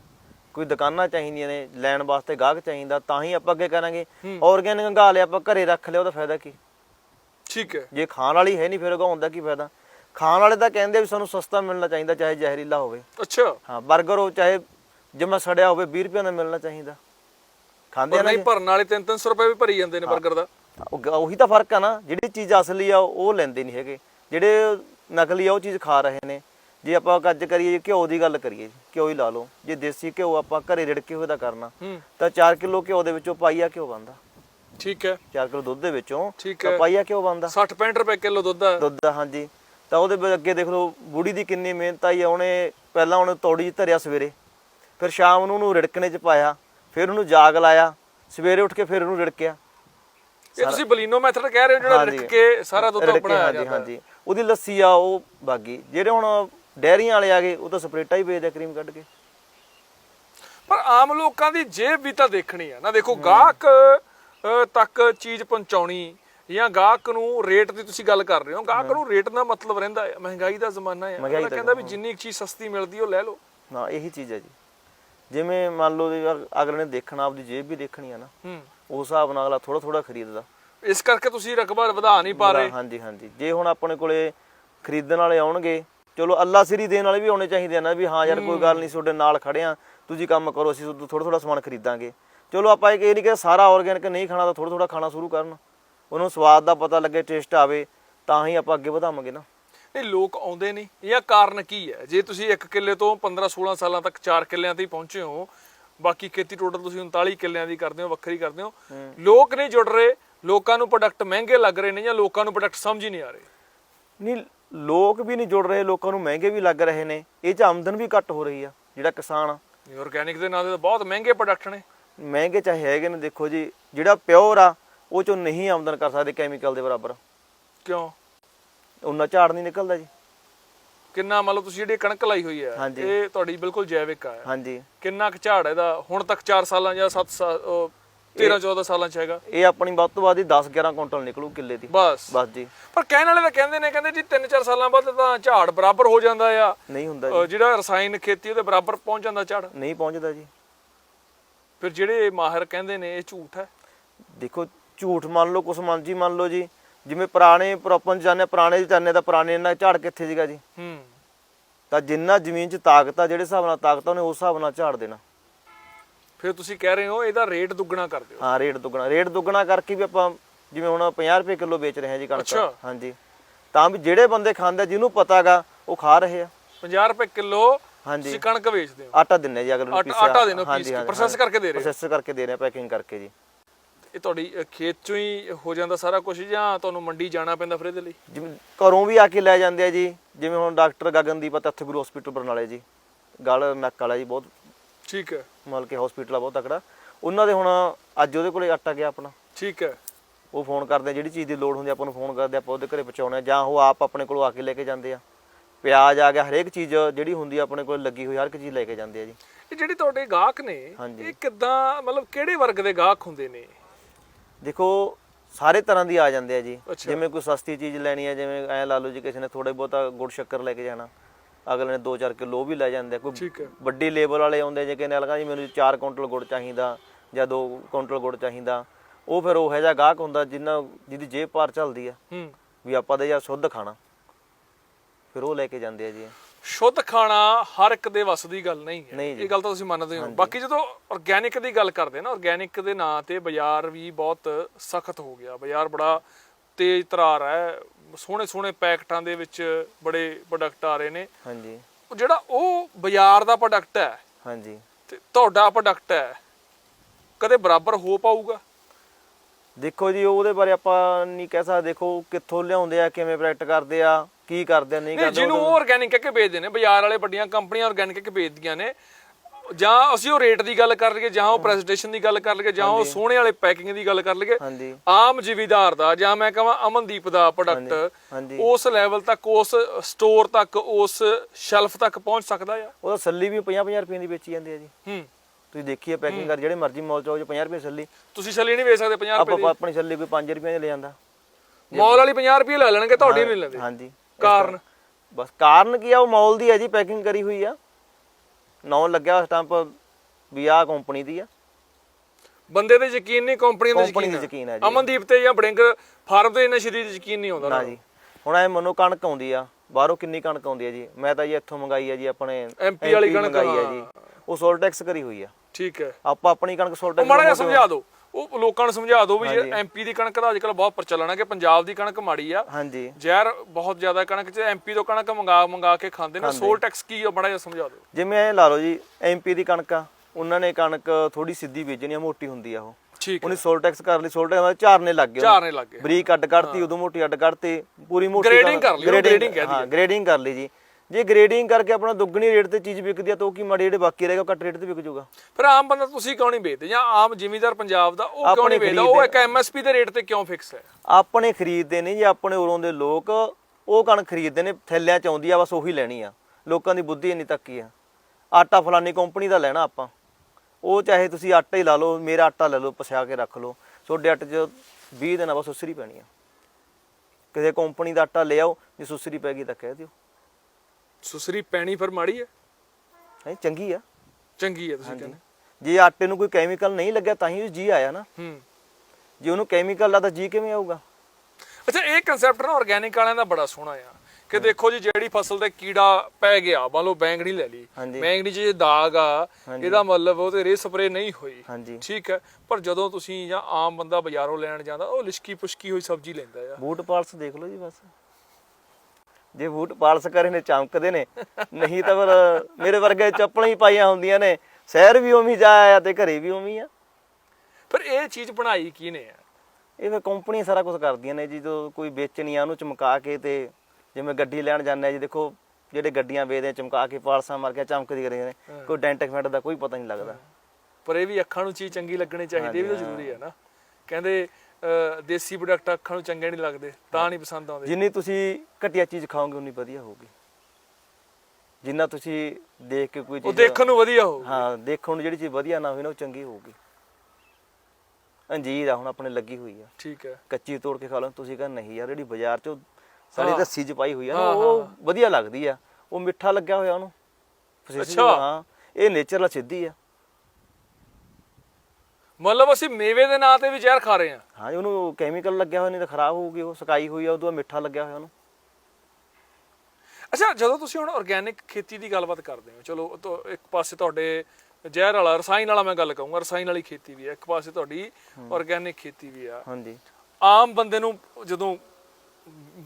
ਕੋਈ ਦੁਕਾਨਾਂ ਚਾਹੀਦੀਆਂ ਨੇ ਲੈਣ ਵਾਸਤੇ ਗਾਹਕ ਚਾਹੀਦਾ ਤਾਂ ਹੀ ਆਪਾਂ ਅੱਗੇ ਕਰਾਂਗੇ। ਆਰਗੈਨਿਕ ਹੰਗਾ ਲਿਆ ਆਪਾਂ ਘਰੇ ਰੱਖ ਲਿਆ ਉਹਦਾ ਫਾਇਦਾ ਕੀ? ਠੀਕ ਹੈ। ਜੇ ਖਾਣ ਵਾਲੀ ਹੈ ਨਹੀਂ ਫਿਰ ਉਗਾਉਣ ਦਾ ਕੀ ਫਾਇਦਾ? ਖਾਣ ਵਾਲੇ ਤਾਂ ਕਹਿੰਦੇ ਵੀ ਸਾਨੂੰ ਸਸਤਾ ਮਿਲਣਾ ਚਾਹੀਦਾ ਚਾਹੇ ਜ਼ਹਿਰੀਲਾ ਹੋਵੇ। ਅੱਛਾ। ਹਾਂ 버ਗਰ ਹੋ ਚਾਹੇ ਜਮਾ ਸੜਿਆ ਹੋਵੇ 20 ਰੁਪਏ ਦਾ ਮਿਲਣਾ ਚਾਹੀਦਾ। ਖਾਂਦੇ ਨਹੀਂ ਭਰਨ ਵਾਲੇ 3-300 ਰੁਪਏ ਵੀ ਭਰੀ ਜਾਂਦੇ ਨੇ 버ਗਰ ਦਾ। ਉਹ- ਉਹੀ ਤਾਂ ਫ਼ਰਕ ਆ ਨਾ ਜਿਹੜੀ ਚੀਜ਼ ਅਸਲੀ ਆ ਉਹ ਲੈਂਦੇ ਨਹੀਂ ਹੈਗੇ। ਜਿਹੜੇ ਨਕਲੀ ਆ ਉਹ ਚੀਜ਼ ਖਾ ਰਹੇ ਨੇ। ਜੇ ਆਪਾਂ ਅੱਜ ਕਰੀਏ ਘਿਓ ਦੀ ਗੱਲ ਕਰੀਏ ਘਿਓ ਹੀ ਲਾ ਲਓ। ਜੇ ਦੇਸੀ ਘਿਓ ਆਪਾਂ ਘਰੇ ਰਿੜਕੇ ਹੋਏ ਦਾ ਕਰਨਾ ਹੂੰ। ਤਾਂ 4 ਕਿਲੋ ਘਿਓ ਦੇ ਵਿੱਚੋਂ ਪਾਈਆ ਘਿਓ ਬਣਦਾ। ਠੀਕ ਹੈ। 4 ਕਿਲੋ ਦੁੱਧ ਦੇ ਵਿੱਚੋਂ ਠੀਕ ਤਾਂ ਹੈ। ਪਾਈਆ ਘਿਓ ਬਣਦਾ। 60-65 ਰੁਪਏ ਕਿਲੋ ਦੁੱਧ ਹੈ ਦੁੱਧ ਦਾ ਹਾਂਜੀ। ਤਾਂ ਉਹਦੇ ਵਿੱਚ ਅੱਗੇ ਦੇਖ ਲਓ ਬੁੜੀ ਦੀ ਕਿੰਨੀ ਮਿਹਨਤ ਆਈ ਆ ਉਹਨੇ ਪਹਿਲਾਂ ਉਹਨੇ ਤੌੜੀ 'ਚ ਧਰਿਆ ਸਵੇਰੇ। ਫਿਰ ਸ਼ਾਮ ਨੂੰ ਉਹਨੂੰ ਰਿੜਕਣੇ 'ਚ ਪਾਇਆ ਫਿਰ ਉਹਨੂੰ ਜਾਗ ਲਾਇਆ ਸਵੇਰੇ ਉੱਠ ਕੇ ਫਿਰ ਉਹਨੂੰ ਰਿੜਕਿਆ। ਇਹ ਤੁਸੀਂ ਬਲੀਨੋ ਮੈਥਡ ਕਹਿ ਰਹੇ ਹੋ ਜਿਹੜਾ। ਰਿਕ ਕੇ ਸਾਰਾ ਦੁੱਧ ਰਿੜਕ ਬਣਾਇਆ ਜਾਂਦਾ। ਹਾਂਜੀ। ਉਹਦੀ ਲੱਸੀ ਆ ਉਹ ਬਾਗੀ। ਜਿਹੜੇ ਹੁਣ ਡੈਰੀਆਂ ਵਾਲੇ ਆ ਗਏ ਉਹ ਤਾਂ ਸਪਰੇਟਾ ਹੀ ਵੇਚਦੇ ਕਰੀਮ ਕੱਢ ਕੇ। ਪਰ ਆਮ ਲੋਕਾਂ ਦੀ ਜੇਬ ਵੀ ਤਾਂ ਦੇਖਣੀ ਆ। ਨਾ ਦੇਖੋ ਗਾਹਕ ਤੱਕ ਚੀਜ਼ ਪਹੁੰਚਾਉਣੀ ਜਾਂ ਗਾਹਕ ਨੂੰ ਰੇਟ ਦੀ ਤੁਸੀਂ ਗੱਲ ਕਰ ਰਹੇ ਹੋ। ਗਾਹਕ ਨੂੰ ਰੇਟ ਦਾ ਮਤਲਬ ਰਹਿੰਦਾ ਹੈ ਮਹਿੰਗਾਈ ਦਾ ਜ਼ਮਾਨਾ ਹੈ ਦਾ ਕਹਿੰਦਾ ਵੀ ਜਿੰਨੀ ਚੀਜ਼ ਸਸਤੀ ਮਿਲਦੀ ਉਹ ਲੈ ਲਓ। ਨਾ ਇਹੀ ਚੀਜ਼ ਹੈ ਜੀ। ਜਿਵੇਂ ਮੰਨ ਲਓ ਅਗਲੇ ਨੇ ਦੇਖਣਾ ਆਪਦੀ ਜੇਬ ਵੀ ਦੇਖਣੀ ਆ ਨਾ। ਹੂੰ। ਉਸ ਹਿਸਾਬ ਨਾਲ ਅਗਲਾ ਥੋੜਾ ਥੋੜਾ ਖਰੀਦਦਾ। ਇਸ ਕਰਕੇ ਤੁਸੀਂ ਰਕਬਾ ਵਧਾ ਨਹੀਂ ਪਾ ਰਹੇ। ਹਾਂਜੀ ਹਾਂਜੀ। ਜੇ ਹੁਣ ਆਪਣੇ ਕੋਲੇ ਖਰੀਦਣ ਵਾਲੇ ਆਉਣਗੇ ਚਲੋ ਅੱਲਾ ਸਿਰੀ ਦੇਣ ਵਾਲੇ ਵੀ ਆਉਣੇ ਚਾਹੀਦੇ ਨਾ ਵੀ ਹਾਂ ਯਾਰ ਕੋਈ ਗੱਲ ਨਹੀਂ ਤੁਹਾਡੇ ਨਾਲ ਖੜੇ ਆ ਤੁਸੀਂ ਕੰਮ ਕਰੋ ਅਸੀਂ ਥੋੜਾ ਥੋੜਾ ਸਮਾਨ ਖਰੀਦਾਂਗੇ। ਚਲੋ ਆਪਾਂ ਇਹ ਨਹੀਂ ਕਿ ਸਾਰਾ ਆਰਗੈਨਿਕ ਨਹੀਂ ਖਾਣਾ ਤਾਂ ਥੋੜਾ ਥੋੜਾ ਖਾਣਾ ਸ਼ੁਰੂ ਕਰਨ। ਉਹਨੂੰ ਸਵਾਦ ਦਾ ਪਤਾ ਲੱਗੇ ਟੇਸਟ ਆਵੇ ਤਾਂ ਹੀ ਆਪਾਂ ਅੱਗੇ ਵਧਾਵਾਂਗੇ ਨਾ। ਨਹੀਂ ਲੋਕ ਆਉਂਦੇ ਨਹੀਂ। ਇਹ ਕਾਰਨ ਕੀ ਹੈ? ਜੇ ਤੁਸੀਂ ਇੱਕ ਕਿੱਲੇ ਤੋਂ 15 16 ਸਾਲਾਂ ਤੱਕ 4 ਕਿੱਲਿਆਂ ਤੇ ਪਹੁੰਚੇ ਹੋ ਬਾਕੀ ਖੇਤੀ ਟੋਟਲ ਤੁਸੀਂ 39 ਕਿੱਲਿਆਂ ਦੀ ਕਰਦੇ ਹੋ ਵੱਖਰੀ ਕਰਦੇ ਹੋ। ਲੋਕ ਨਹੀਂ ਜੁੜ ਰਹੇ ਲੋਕਾਂ ਨੂੰ ਪ੍ਰੋਡਕਟ ਮਹਿੰਗੇ ਲੱਗ ਰਹੇ ਨੇ ਜਾਂ ਲੋਕਾਂ ਨੂੰ ਪ੍ਰੋਡਕਟ ਸਮਝ ਹੀ ਨਹੀਂ ਆ ਰਹੇ। ਨਹੀਂ ਲੋਕ ਵੀ ਨਹੀਂ ਜੁੜ ਰਹੇ ਲੋਕਾਂ ਨੂੰ ਮਹਿੰਗੇ ਵੀ ਲੱਗ ਰਹੇ ਨੇ। ਇਹ ਚ ਆਮਦਨ ਵੀ ਘੱਟ ਹੋ ਰਹੀ ਆ ਜਿਹੜਾ ਕਿਸਾਨ ਆ। ਆਰਗੈਨਿਕ ਦੇ ਨਾਂ ਤਾਂ ਬਹੁਤ ਮਹਿੰਗੇ ਪ੍ਰੋਡਕਟ ਨੇ। ਮਹਿੰਗੇ ਚਾਹੇ ਹੈਗੇ ਨੇ ਦੇਖੋ ਜੀ ਜਿਹੜਾ ਪਿਓਰ ਆ ਉਹ ਚੋਂ ਨਹੀਂ ਆਮਦਨ ਕਰ ਸਕਦੇ ਕੈਮੀਕਲ ਦੇ ਬਰਾਬਰ। ਕਿਉਂ? ਉਹਨਾਂ ਝਾੜ ਨਹੀਂ ਨਿਕਲਦਾ ਜੀ। ਕਿੰਨਾ ਮਤਲਬ ਤੁਸੀਂ ਜਿਹੜੀ ਕਣਕ ਲਾਈ ਹੋਈ ਹੈ। ਇਹ ਤੁਹਾਡੀ ਬਿਲਕੁਲ ਜੈਵਿਕ ਆ। ਹਾਂਜੀ। ਕਿੰਨਾ ਕੁ ਝਾੜ ਇਹਦਾ? ਹੁਣ ਤੱਕ 4 ਸਾਲਾਂ ਜਾਂ 7 ਸਾਲ 13 14 ਸਾਲਾਂ ਚ ਹੈਗਾ। ਇਹ ਆਪਣੀ ਵੱਧ ਤੋਂ ਵੱਧ ਹੀ 10 11 ਕੁਇੰਟਲ ਨਿਕਲੂ ਕਿੱਲੇ ਦੀ। ਬਸ। ਬਸ ਜੀ। ਪਰ ਕਹਿਣ ਵਾਲੇ ਤਾਂ ਕਹਿੰਦੇ ਨੇ ਕਹਿੰਦੇ ਜੀ 3-4 ਸਾਲਾਂ ਬਾਅਦ ਤਾਂ ਝਾੜ ਬਰਾਬਰ ਹੋ ਜਾਂਦਾ ਆ। ਨਹੀਂ ਹੁੰਦਾ ਜਿਹੜਾ ਰਸਾਇਣ ਖੇਤੀ ਉਹਦੇ ਬਰਾਬਰ ਪਹੁੰਚ ਜਾਂਦਾ ਝਾੜ। ਜੀ ਨਹੀਂ ਪਹੁੰਚਦਾ ਜੀ। ਫਿਰ ਜਿਹੜੇ ਮਾਹਿਰ ਕਹਿੰਦੇ ਨੇ ਇਹ ਝੂਠ ਹੈ? ਦੇਖੋ ਝੂਠ ਮੰਨ ਲਓ ਕੁਛ ਮਰਜ਼ੀ ਮੰਨ ਲਓ ਜੀ। ਜਿਵੇਂ ਪੁਰਾਣੇ ਪ੍ਰੋਪਨ ਜਾਣੇ ਪੁਰਾਣੇ ਜਾਣੇ ਤਾਂ ਪੁਰਾਣੇ ਨਾਲ ਝਾੜ ਕਿੱਥੇ ਸੀਗਾ ਜੀ? ਹੂੰ। ਤਾਂ ਜਿੰਨਾ ਜ਼ਮੀਨ 'ਚ ਤਾਕਤ ਆ ਜਿਹੜੇ ਹਿਸਾਬ ਨਾਲ ਤਾਕਤ ਆ ਉਹਨੇ ਉਸ ਹਿਸਾਬ ਨਾਲ ਝਾੜ ਦੇਣਾ। ਫਿਰ ਤੁਸੀਂ ਕਹਿ ਰਹੇ ਹੋ ਇਹਦਾ ਰੇਟ ਦੁੱਗਣਾ ਕਰ ਦਿਓ। ਹਾਂ ਰੇਟ ਦੁੱਗਣਾ। ਰੇਟ ਦੁੱਗਣਾ ਕਰਕੇ ਵੀ ਆਪਾਂ ਜਿਵੇਂ ਹੁਣ 50 ਰੁਪਏ ਕਿਲੋ ਵੇਚ ਰਹੇ ਹਾਂ ਜੀ। ਕਣਕ। ਹਾਂਜੀ। ਤਾਂ ਵੀ ਜਿਹੜੇ ਬੰਦੇ ਖਾਂਦੇ ਜਿਹਨੂੰ ਪਤਾਗਾ ਉਹ ਖਾ ਰਹੇ ਆ। 50 ਰੁਪਏ ਕਿਲੋ ਹਾਂਜੀ। ਤੁਸੀਂ ਕਣਕ ਵੇਚਦੇ ਹੋ। ਆਟਾ ਦਿੰਨੇ ਜੀ ਅਗਲੇ ਨੂੰ ਆਟਾ- ਆਟਾ ਦੇਣਾ ਪੀਸ process ਕਰਕੇ ਦੇ ਰਹੇ। ਪ੍ਰੋਸੈਸ ਕਰਕੇ ਦੇ ਰਹੇ ਪੈਕਿੰਗ ਕਰਕੇ ਜੀ। ਇਹ ਤੁਹਾਡੀ ਖੇਤ ਚੋਂ ਹੀ ਹੋ ਜਾਂਦਾ ਸਾਰਾ ਕੁਝ ਜਾਂ ਤੁਹਾਨੂੰ ਮੰਡੀ ਜਾਣਾ ਪੈਂਦਾ ਫਿਰ ਇਹਦੇ ਲਈ? ਜਿਵੇਂ ਘਰੋਂ ਵੀ ਆ ਕੇ ਲੈ ਜਾਂਦੇ ਆ ਜੀ। ਜਿਵੇਂ ਹੁਣ ਡਾਕਟਰ ਗਗਨਦੀਪ ਤੱਥ ਗੁਰੂ ਹਸਪੀਟਲ ਬਰਨਾਲੇ ਜੀ। ਗਲ ਮੈਕ ਵਾਲਾ ਜੀ ਬਹੁਤ। ਠੀਕ ਹੈ। ਮਤਲਬ ਕਿ ਹਸਪੀਟਲ ਆ ਬਹੁਤ ਤਕੜਾ। ਉਹਨਾਂ ਦੇ ਹੁਣ ਅੱਜ ਉਹਦੇ ਕੋਲੇ ਆਟਾ ਗਿਆ ਆਪਣਾ। ਠੀਕ ਹੈ। ਉਹ ਫੋਨ ਕਰਦੇ ਆ ਜਿਹੜੀ ਚੀਜ਼ ਦੀ ਲੋੜ ਹੁੰਦੀ ਆ ਆਪਾਂ ਨੂੰ ਫੋਨ ਕਰਦੇ ਆ ਆਪਾਂ ਉਹਦੇ ਘਰੇ ਪਹੁੰਚਾਉਂਦੇ ਆ ਜਾਂ ਉਹ ਆਪ ਆਪਣੇ ਕੋਲੋਂ ਆ ਕੇ ਲੈ ਕੇ ਜਾਂਦੇ ਆ। ਪਿਆਜ਼ ਆ ਗਿਆ ਹਰੇਕ ਚੀਜ਼ ਜਿਹੜੀ ਹੁੰਦੀ ਆ ਆਪਣੇ ਕੋਲ ਲੱਗੀ ਹੋਈ ਹਰ ਇੱਕ ਚੀਜ਼ ਲੈ ਕੇ ਜਾਂਦੇ ਆ ਜੀ। ਇਹ ਜਿਹੜੇ ਤੁਹਾਡੇ ਗਾਹਕ ਨੇ ਹਾਂਜੀ। ਇਹ ਕਿੱਦਾਂ ਮਤਲਬ ਕਿਹੜੇ ਵਰਗ ਦੇ ਗਾਹਕ ਹੁੰਦੇ ਨੇ? ਦੇਖੋ ਸਾਰੇ ਤਰ੍ਹਾਂ ਦੀ ਆ ਜਾਂਦੇ ਆ ਜੀ। ਜਿਵੇਂ ਕੋਈ ਸਸਤੀ ਚੀਜ਼ ਲੈਣੀ ਹੈ ਜਿਵੇਂ ਐ ਲਾ ਲਓ ਜੀ ਕਿਸੇ ਨੇ ਥੋੜੇ ਬਹੁਤਾ ਗੁੜ ਸ਼ੱਕਰ ਲੈ ਕੇ ਜਾਣਾ। ਅਗਲੇ ਨੇ 2-4 ਕਿਲੋ ਵੀ ਲੈ ਜਾਂਦੇ ਆ। ਕੋਈ ਹੈ। ਵੱਡੀ ਲੇਬਲ ਵਾਲੇ ਆਉਂਦੇ ਜੇ ਕਹਿੰਦੇ ਲਗਾ ਜੀ ਮੈਨੂੰ 4 ਕੁਇੰਟਲ ਗੁੜ ਚਾਹੀਦਾ ਜਾਂ 2 ਕੁਇੰਟਲ ਗੁੜ ਚਾਹੀਦਾ। ਉਹ ਫਿਰ ਉਹ ਜਿਹਾ ਗਾਹਕ ਹੁੰਦਾ ਜਿੰਨਾ ਜਿਹਦੀ ਜੇਬ ਪਾਰ ਚੱਲਦੀ ਆ। ਹੂੰ। ਵੀ ਆਪਾਂ ਦੇ ਯਾਰ ਸ਼ੁੱਧ ਖਾਣਾ। ਫਿਰ ਉਹ ਲੈ ਕੇ ਜਾਂਦੇ ਆ ਜੀ। ਸ਼ੁੱਧ ਖਾਣਾ ਹਰ ਇੱਕ ਦੇ ਵੱਸ ਦੀ ਗੱਲ ਨਹੀਂ ਹੈ। ਨਹੀਂ ਜੀ। ਇਹ ਗੱਲ ਤਾਂ ਤੁਸੀਂ ਮੰਨਦੇ ਹੋ। ਬਾਕੀ ਜਦੋਂ ਆਰਗੈਨਿਕ ਦੀ ਗੱਲ ਕਰਦੇ ਨਾ ਆਰਗੈਨਿਕ ਦੇ ਨਾਂ ਤੇ ਬਾਜ਼ਾਰ ਵੀ ਬਹੁਤ ਸਖਤ ਹੋ ਗਿਆ। ਬਾਜ਼ਾਰ ਬੜਾ ਤੇਜ਼ ਤਰਾਰ ਹੈ। ਸੋਹਣੇ ਸੋਹਣੇ ਪੈਕਟਾਂ ਦੇ ਵਿੱਚ ਬੜੇ ਪ੍ਰੋਡਕਟ ਆ ਰਹੇ ਨੇ। ਹਾਂਜੀ। ਜਿਹੜਾ ਉਹ ਬਾਜ਼ਾਰ ਦਾ ਪ੍ਰੋਡਕਟ ਹੈ ਹਾਂਜੀ। ਤੇ ਤੁਹਾਡਾ ਪ੍ਰੋਡਕਟ ਹੈ ਕਦੇ ਬਰਾਬਰ ਹੋ ਪਾਊਗਾ? ਦੇਖੋ ਜੀ ਉਹਦੇ ਬਾਰੇ ਆਪਾਂ ਨਹੀਂ ਕਹਿ ਸਕਦੇ। ਦੇਖੋ ਕਿੱਥੋਂ ਲਿਆਉਂਦੇ ਆ ਕਿਵੇਂ ਪ੍ਰੈਕਟ ਕਰਦੇ ਆ। ਕੀ ਕਰਦੇ ਨਹੀਂ ਨਹੀਂ ਕਰਦੇ ਜਿਹਨੂੰ ਉਹ ਆਰਗੈਨਿਕ ਕਹਿ ਕੇ ਵੇਚਦੇ ਨੇ ਬਾਜ਼ਾਰ ਵਾਲੇ ਵੱਡੀਆਂ ਕੰਪਨੀਆਂ ਆਰਗੈਨਿਕ ਕਹਿ ਕੇ ਵੇਚਦੀਆਂ ਨੇ। ਜਾਂ ਅਸੀਂ ਉਹ ਰੇਟ ਦੀ ਗੱਲ ਕਰ ਲਈਏ ਜਾਂ ਉਹ ਪ੍ਰੈਜੈਂਟੇਸ਼ਨ ਦੀ ਗੱਲ ਕਰ ਲਈਏ ਜਾਂ ਉਹ ਸੋਹਣੇ ਵਾਲੇ ਪੈਕਿੰਗ ਦੀ ਗੱਲ ਕਰ ਲਈਏ ਹਾਂਜੀ। ਆਮ ਜ਼ਿਮੀਦਾਰ ਦਾ ਜਾਂ ਮੈਂ ਕਹਾਂ ਅਮਨਦੀਪ ਦਾ ਪ੍ਰੋਡਕਟ ਉਸ ਲੈਵਲ ਤੱਕ ਉਸ ਸਟੋਰ ਤੱਕ ਉਸ ਸ਼ੈਲਫ ਤੱਕ ਪਹੁੰਚ ਸਕਦਾ ਆ? ਉਹਦਾ ਸੱਲੀ ਵੀ 50 50 ਰੁਪਏ ਦੀ ਵੇਚੀ ਜਾਂਦੀ ਆ ਜੀ। ਹੂੰ। ਤੁਸੀਂ ਦੇਖੀਏ ਪੈਕਿੰਗ ਕਰ ਜਿਹੜੇ ਮਰਜ਼ੀ ਮਾਲ ਚ ਆਓ ਜੀ 50 ਰੁਪਏ ਸੱਲੀ। ਤੁਸੀਂ ਛੱਲੀ ਨਹੀਂ ਵੇਚ ਸਕਦੇ 50 ਰੁਪਏ ਆਪਾਂ ਆਪਣੀ ਸੱਲੀ ਕੋਈ 5 ਰੁਪਏ ਦੀ ਲੈ ਜਾਂਦਾ। ਮਾਲ ਵਾਲੀ 50 ਰੁਪਏ ਲੈ ਲੈਣਗੇ ਤੁਹਾਡੀ ਨਹੀਂ ਲੈਂਦੇ। ਹਾਂਜੀ। ਕਾਰਨ। ਬਸ ਕਾਰਨ ਕੀ ਆ ਉਹ ਮਾਲ ਦੀ ਹੈ ਜੀ ਪੈਕਿੰਗ ਕਰੀ ਹੋਈ ਆ। ਨੌ ਲੱਗਿਆ ਸਟੰਪ ਵੀ ਆ ਕੰਪਨੀ ਦੀ ਆ। ਬੰਦੇ ਤੇ ਯਕੀਨ ਨਹੀਂ ਕੰਪਨੀ ਦਾ ਕੰਪਨੀ ਯਕੀਨ ਦਾ ਯਕੀਨ ਹੈ ਹੈ ਜੀ। ਅਮਨਦੀਪ ਤੇ ਜਾਂ ਬੜਿੰਗ ਫਾਰਮ ਤੇ ਇਹਨਾਂ ਸ਼ਰੀਰ ਯਕੀਨ ਨਹੀਂ ਆਉਂਦਾ ਨਾ ਜੀ। ਹੁਣ ਐ ਮੰਨੋ ਕਣਕ ਆਉਂਦੀ ਆ ਬਾਹਰੋਂ ਕਿੰਨੀ ਕਣਕ ਆਉਂਦੀ ਆ ਜੀ। ਮੈਂ ਤਾਂ ਜੀ ਇੱਥੋਂ ਮੰਗਾਈ ਆ ਜੀ ਆਪਣੇ MP ਵਾਲੀ ਕਣਕ, ਆ। ਜੀ। ਉਹ ਸੋਲ ਟੈਕਸ ਕਰੀ ਹੋਈ ਆ। ਠੀਕ ਹੈ। ਆਪਾਂ ਆਪਣੀ ਕਣਕ ਸੋਲ ਉਹ ਟੈਕਸ ਮਾੜਾ ਜਿਹਾ ਸਮਝਾ ਦਿਓ। ਉਹ ਲੋਕਾਂ ਨੂੰ ਸਮਝਾ ਦਿਓ ਵੀ ਐਮਪੀ ਦੀ ਕਣਕ ਦਾ ਅੱਜਕੱਲ ਬਹੁਤ ਪ੍ਰਚਲਨ ਹੈ ਕਿ ਪੰਜਾਬ ਦੀ ਕਣਕ ਮਾੜੀ ਆ। ਹਾਂਜੀ। ਜ਼ਹਿਰ ਬਹੁਤ ਜ਼ਿਆਦਾ ਕਣਕ ਚ ਐਮਪੀ ਤੋਂ ਕਣਕ ਮੰਗਾ ਮੰਗਾ ਕੇ ਖਾਂਦੇ ਨੇ। ਸੋਲ ਟੈਕਸ ਕੀ ਆ ਮਾੜਾ ਜਿਹਾ ਸਮਝਾ ਦਿਓ। ਜਿਵੇਂ ਐ ਲਾ ਲਓ ਜੀ ਐਮਪੀ ਦੀ ਕਣਕ ਆ ਉਹਨਾਂ ਨੇ ਕਣਕ ਥੋੜੀ ਸਿੱਧੀ ਬੀਜਣੀ ਆ ਮੋਟੀ ਹੁੰਦੀ ਆ ਉਹ। ਠੀਕ ਉਹਨੇ ਸੋਲ ਟੈਕਸ ਕਰ ਲਈ ਸੋਲ ਟੈਕਸ ਝਾਰਨੇ ਲੱਗ ਗਏ। ਝਾਰਨੇ ਲੱਗ ਗਏ। ਬਰੀਕ ਅੱਡ ਕੱਢਤੀ ਉਦੋਂ ਮੋਟੀ ਅੱਡ ਕੱਢਤੀ ਪੂਰੀ ਮੋਟੀ Grading ਕਰ ਲਈ, ਗ੍ਰੇਡਿੰਗ ਕਰ ਲਈ ਜੀ। ਜੇ ਗ੍ਰੇਡਿੰਗ ਕਰਕੇ ਆਪਣਾ ਦੁੱਗਣੀ ਰੇਟ ਤੇ ਚੀਜ਼ ਵਿਕਦੀ ਆ ਤਾਂ ਉਹ ਕੀ ਮਾੜੇ ਜਿਹੜੇ ਬਾਕੀ ਰਹੇਗਾ ਘੱਟ ਰੇਟ ਤੇ ਵਿਕ ਜਾਊਗਾ। ਫਿਰ ਆਮ ਬੰਦਾ ਤੁਸੀਂ ਕਿਉਂ ਨਹੀਂ ਵੇਚਦੇ? ਜਾਂ ਆਮ ਜ਼ਿਮੀਦਾਰ ਪੰਜਾਬ ਦਾ ਉਹ ਕਿਉਂ ਨਹੀਂ ਵੇਚਦਾ? ਉਹ ਇੱਕ ਐਮਐਸਪੀ ਦੇ ਰੇਟ ਤੇ ਕਿਉਂ ਫਿਕਸ ਹੈ? ਆਪਣੇ ਖਰੀਦਦੇ ਨਹੀਂ ਜੀ ਆਪਣੇ ਉਰੋਂ ਦੇ ਲੋਕ ਉਹ ਕਣਕ ਖਰੀਦਦੇ ਨੇ ਥੈਲਿਆਂ ਚ ਆਉਂਦੀ ਆ ਬਸ ਉਹੀ ਲੈਣੀ ਆ। ਲੋਕਾਂ ਦੀ ਬੁੱਧੀ ਇੰਨੀ ਤੱਕੀ ਆ। ਆਟਾ ਫਲਾਨੀ ਕੰਪਨੀ ਦਾ ਲੈਣਾ ਆਪਾਂ। ਉਹ ਚਾਹੇ ਤੁਸੀਂ ਆਟਾ ਹੀ ਲਾ ਲਓ ਮੇਰਾ ਆਟਾ ਲੈ ਲਓ ਪਸਿਆ ਕੇ ਰੱਖ ਲਓ। ਤੁਹਾਡੇ ਆਟੇ 'ਚ 20 ਦਿਨਾਂ ਬਾਅਦ ਸੁਸਰੀ ਪੈਣੀ ਆ। ਕਿਸੇ ਕੰਪਨੀ ਦਾ ਆਟਾ ਲੈ ਆਓ ਜੇ ਸੁਸਰੀ ਪੈ ਗਈ ਤਾਂ ਕਹਿ ਦਿਓ। ਸੁਸਰੀ ਪੈਣੀ ਫਿਰ ਮਾੜੀ ਹੈ? ਹੈ ਚੰਗੀ ਆ। ਚੰਗੀ ਹੈ ਤੁਸੀਂ ਕਹਿੰਦੇ। ਜੇ ਆਟੇ ਨੂੰ ਕੋਈ ਕੈਮੀਕਲ ਨਹੀਂ ਲੱਗਿਆ ਤਾਂ ਹੀ ਜੀ ਆਇਆ ਨਾ। ਹੂੰ। ਜੇ ਉਹਨੂੰ ਕੈਮੀਕਲ ਲੱਗਦਾ ਜੀ ਕਿਵੇਂ ਆਊਗਾ? ਅੱਛਾ ਇਹ ਕਨਸੈਪਟ ਨਾ ਆਰਗੈਨਿਕ ਵਾਲਿਆਂ ਦਾ ਬੜਾ ਸੋਹਣਾ ਆ। ਕਿ ਦੇਖੋ ਜੀ ਜਿਹੜੀ ਫਸਲ ਤੇ ਕੀੜਾ ਪੈ ਗਿਆ ਮੰਨ ਲਓ ਬੈਂਗਣੀ ਲੈ ਲਈ। ਬੈਂਗਣੀ 'ਚ ਜੇ ਦਾਗ ਆ ਇਹਦਾ ਮਤਲਬ ਉਹ ਤੇ ਰੇ ਸਪਰੇ ਨਹੀਂ ਹੋਈ। ਠੀਕ ਹੈ ਪਰ ਜਦੋਂ ਤੁਸੀਂ ਜਾਂ ਆਮ ਬੰਦਾ ਬਾਜ਼ਾਰੋਂ ਲੈਣ ਜਾਂਦਾ ਉਹ ਲਿਸ਼ਕੀ ਪੁਸ਼ਕੀ ਹੋਈ ਸਬਜ਼ੀ ਲੈਂਦਾ ਆ। ਬੂਟ ਪਾਲਸ ਦੇਖ ਲਓ ਜੀ ਬਸ। ਜੇ ਬੂਟ ਪਾਲਸ ਕਰੇ ਨੇ ਚਮਕਦੇ ਨੇ ਨਹੀਂ ਤਾਂ ਫਿਰ ਮੇਰੇ ਵਰਗੇ ਚੱਪਲਾਂ ਹੀ ਪਾਈਆਂ ਹੁੰਦੀਆਂ ਨੇ। ਸ਼ਹਿਰ ਵੀ ਉਵੇਂ ਹੀ ਜਾ ਆਇਆ ਤੇ ਘਰੇ ਵੀ ਉਵੇਂ ਆ। ਫਿਰ ਇਹ ਚੀਜ਼ ਬਣਾਈ ਕਿਹਨੇ ਆ? ਇਹ ਫਿਰ ਕੰਪਨੀ ਸਾਰਾ ਕੁਝ ਕਰਦੀਆਂ ਨੇ ਜੀ ਜਦੋਂ ਕੋਈ ਵੇਚਣੀ ਆ ਉਹਨੂੰ ਚਮਕਾ ਕੇ ਤੇ ਜਿਵੇਂ ਗੱਡੀ ਲੈਣ ਜਾਂਦੇ ਆ ਜੀ ਦੇਖੋ ਜਿਹੜੇ ਗੱਡੀਆਂ ਵੇਚਦੇ ਚਮਕਾ ਕੇ ਪਾਲਸਾਂ ਮਾਰ ਕੇ ਚਮਕਦੀ ਕਰੇ ਨੇ ਕੋਈ ਡੈਂਟ ਫੈਂਟ ਦਾ ਕੋਈ ਪਤਾ ਨਹੀਂ ਲੱਗਦਾ। ਪਰ ਇਹ ਵੀ ਅੱਖਾਂ ਨੂੰ ਚੀਜ਼ ਚੰਗੀ ਲੱਗਣੀ ਚਾਹੀਦੀ ਇਹ ਵੀ ਤਾਂ ਜ਼ਰੂਰੀ ਹੈ ਨਾ। ਕਹਿੰਦੇ ਦੇਸੀ ਪ੍ਰੋਡਕਟ ਅੱਖਾਂ ਨੂੰ ਚੰਗੇ ਨਹੀਂ ਲੱਗਦੇ ਤਾਂ ਨਹੀਂ ਪਸੰਦ ਆਉਂਦੇ। ਜਿੰਨੀ ਤੁਸੀਂ ਘਟੀਆ ਚੀਜ਼ ਖਾਓਗੇ ਉਨੀ ਵਧੀਆ ਹੋਊਗੀ। ਜਿੰਨਾ ਤੁਸੀਂ ਦੇਖ ਕੇ ਕੋਈ ਉਹ ਚੀਜ਼ ਦੇਖਣ ਨੂੰ ਵਧੀਆ ਹੋਊ ਹਾਂ ਦੇਖਣ ਨੂੰ ਜਿਹੜੀ ਚੀਜ਼ ਵਧੀਆ ਨਾ ਹੋਵੇ ਨਾ ਉਹ ਚੰਗੀ ਹੋਊਗੀ। ਅੰਜੀਰ ਆ ਹੁਣ ਆਪਣੇ ਲੱਗੀ ਹੋਈ ਆ। ਠੀਕ ਹੈ। ਕੱਚੀ ਤੋੜ ਕੇ ਖਾ ਲਓ ਤੁਸੀਂ ਕਹਿੰਦੇ ਨਹੀਂ ਯਾਰ ਜਿਹੜੀ ਬਾਜ਼ਾਰ 'ਚ ਸਾਰੀ ਹਾਂ। ਰੱਸੀ 'ਚ ਪਾਈ ਹੋਈ ਆ ਉਹ ਵਧੀਆ ਲੱਗਦੀ ਆ। ਉਹ ਮਿੱਠਾ ਲੱਗਿਆ ਹੋਇਆ ਉਹਨੂੰ। ਅੱਛਾ। ਹਾਂ ਇਹ ਨੇਚਰਲ ਸਿੱਧੀ ਆ। ਮਤਲਬ ਅਸੀਂ ਮੇਵੇ ਦੇ ਨਾਂ ਤੇ ਵੀ ਜ਼ਹਿਰ ਖਾ ਰਹੇ ਹਾਂ। ਹਾਂ ਜੀ, ਉਹਨੂੰ ਕੈਮੀਕਲ ਲੱਗਿਆ ਹੋਇਆ ਨਹੀਂ ਤਾਂ ਖਰਾਬ ਹੋਊਗੀ ਉਹ ਸਕਾਈ ਹੋਈ ਆ ਉਦੋਂ ਮਿੱਠਾ ਲੱਗਿਆ ਹੋਇਆ ਉਹਨੂੰ। ਅੱਛਾ ਜਦੋਂ ਤੁਸੀਂ ਹੁਣ ਆਰਗੈਨਿਕ ਖੇਤੀ ਦੀ ਗੱਲਬਾਤ ਕਰਦੇ ਹੋ ਚਲੋ ਉਹ ਤੋਂ ਇੱਕ ਪਾਸੇ ਤੁਹਾਡੇ ਜ਼ਹਿਰ ਵਾਲਾ ਰਸਾਇਣ ਵਾਲਾ ਮੈਂ ਗੱਲ ਕਹੂੰਗਾ ਰਸਾਇਣ ਵਾਲੀ ਖੇਤੀ ਵੀ ਹੈ ਇੱਕ ਪਾਸੇ ਤੁਹਾਡੀ ਆਰਗੈਨਿਕ ਖੇਤੀ ਵੀ ਆ। ਹਾਂਜੀ। ਆਮ ਬੰਦੇ ਨੂੰ ਜਦੋਂ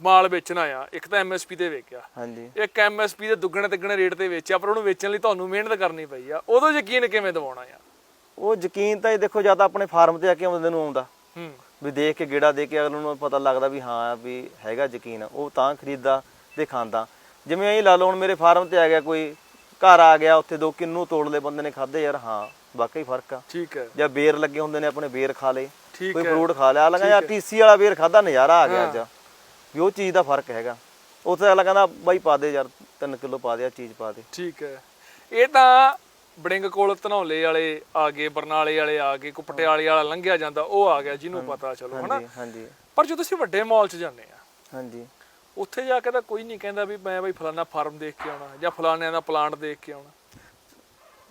ਮਾਲ ਵੇਚਣਾ ਆ ਇੱਕ ਤਾਂ ਐਮਐਸਪੀ ਤੇ ਵੇਚਿਆ ਹਾਂਜੀ। ਇੱਕ ਐਮਐਸਪੀ ਦੇ ਦੁੱਗਣੇ ਤਿੱਗਣੇ ਰੇਟ ਤੇ ਵੇਚਿਆ ਪਰ ਉਹਨੂੰ ਵੇਚਣ ਲਈ ਤੁਹਾਨੂੰ ਮਿਹਨਤ ਕਰਨੀ ਪਈ ਆ ਉਦੋਂ ਯਕੀਨ ਕਿਵੇਂ ਦਿਵਾਉਣਾ ਆ? ਉਹ ਯਕੀਨ ਤਾਂ ਇਹ ਦੇਖੋ ਜਾਂ ਤਾਂ ਆਪਣੇ ਫਾਰਮ ਤੇ ਆ ਕੇ ਬੰਦੇ ਨੂੰ ਆਉਂਦਾ। ਹੂੰ। ਵੀ ਦੇਖ ਕੇ ਗੇੜਾ ਦੇ ਕੇ ਅਗਲੇ ਨੂੰ ਪਤਾ ਲੱਗਦਾ ਵੀ ਹਾਂ ਵੀ ਹੈਗਾ ਯਕੀਨ। ਉਹ ਤਾਂ ਖਰੀਦਦਾ ਤੇ ਖਾਂਦਾ। ਜਿਵੇਂ ਐਂ ਲਾ ਲਓ ਹੁਣ ਮੇਰੇ ਫਾਰਮ ਤੇ ਆ ਗਿਆ ਕੋਈ ਘਰ ਆ ਗਿਆ ਉੱਥੇ ਦੋ ਕਿੰਨੂ ਤੋੜ ਲਏ ਬੰਦੇ ਨੇ ਖਾਦੇ ਯਾਰ ਹਾਂ ਵਾਕਈ ਫ਼ਰਕ ਆ। ਠੀਕ ਹੈ। ਜਾਂ ਬੇਰ ਲੱਗੇ ਹੁੰਦੇ ਨੇ ਆਪਣੇ ਬੇਰ ਖਾ ਲਏ ਕੋਈ ਫਰੂਟ ਖਾ ਲਿਆ ਲਗਾ ਯਾਰ ਟੀਸੀ ਵਾਲਾ ਬੇਰ ਖਾਦਾ ਨਜ਼ਾਰਾ ਆ ਗਿਆ ਅੱਜ। ਵੀ ਉਹ ਚੀਜ਼ ਦਾ ਫ਼ਰਕ ਹੈਗਾ। ਉੱਥੇ ਅਗਲਾ ਕਹਿੰਦਾ ਬਾਈ ਪਾ ਦੇ ਯਾਰ 3 ਕਿਲੋ ਪਾ ਦੇ ਆ ਚੀਜ਼ ਪਾ ਦੇ। ਠੀਕ ਹੈ। ਇਹ ਤਾਂ ਬੜਿੰਗ ਕੋਲ ਧਨੌਲੇ ਵਾਲੇ ਆ ਗਏ ਬਰਨਾਲੇ ਵਾਲੇ ਆ ਗਏ ਕੋ ਪਟਿਆਲੇ ਵਾਲਾ ਲੰਘਿਆ ਜਾਂਦਾ ਉਹ ਆ ਗਿਆ ਜਿਹਨੂੰ ਪਤਾ ਚਲੋ ਹਨਾ? ਹਾਂਜੀ। ਪਰ ਜਦੋਂ ਤੁਸੀਂ ਵੱਡੇ ਮਾਲ 'ਚ ਜਾਂਦੇ ਆ ਹਾਂਜੀ। ਉੱਥੇ ਜਾ ਕੇ ਤਾਂ ਕੋਈ ਨਹੀਂ ਕਹਿੰਦਾ ਵੀ ਮੈਂ ਬਈ ਫਲਾਨਾ ਫਾਰਮ ਦੇਖ ਕੇ ਆਉਣਾ ਜਾਂ ਫਲਾਨਿਆਂ ਦਾ ਪਲਾਂਟ ਦੇਖ ਕੇ ਆਉਣਾ।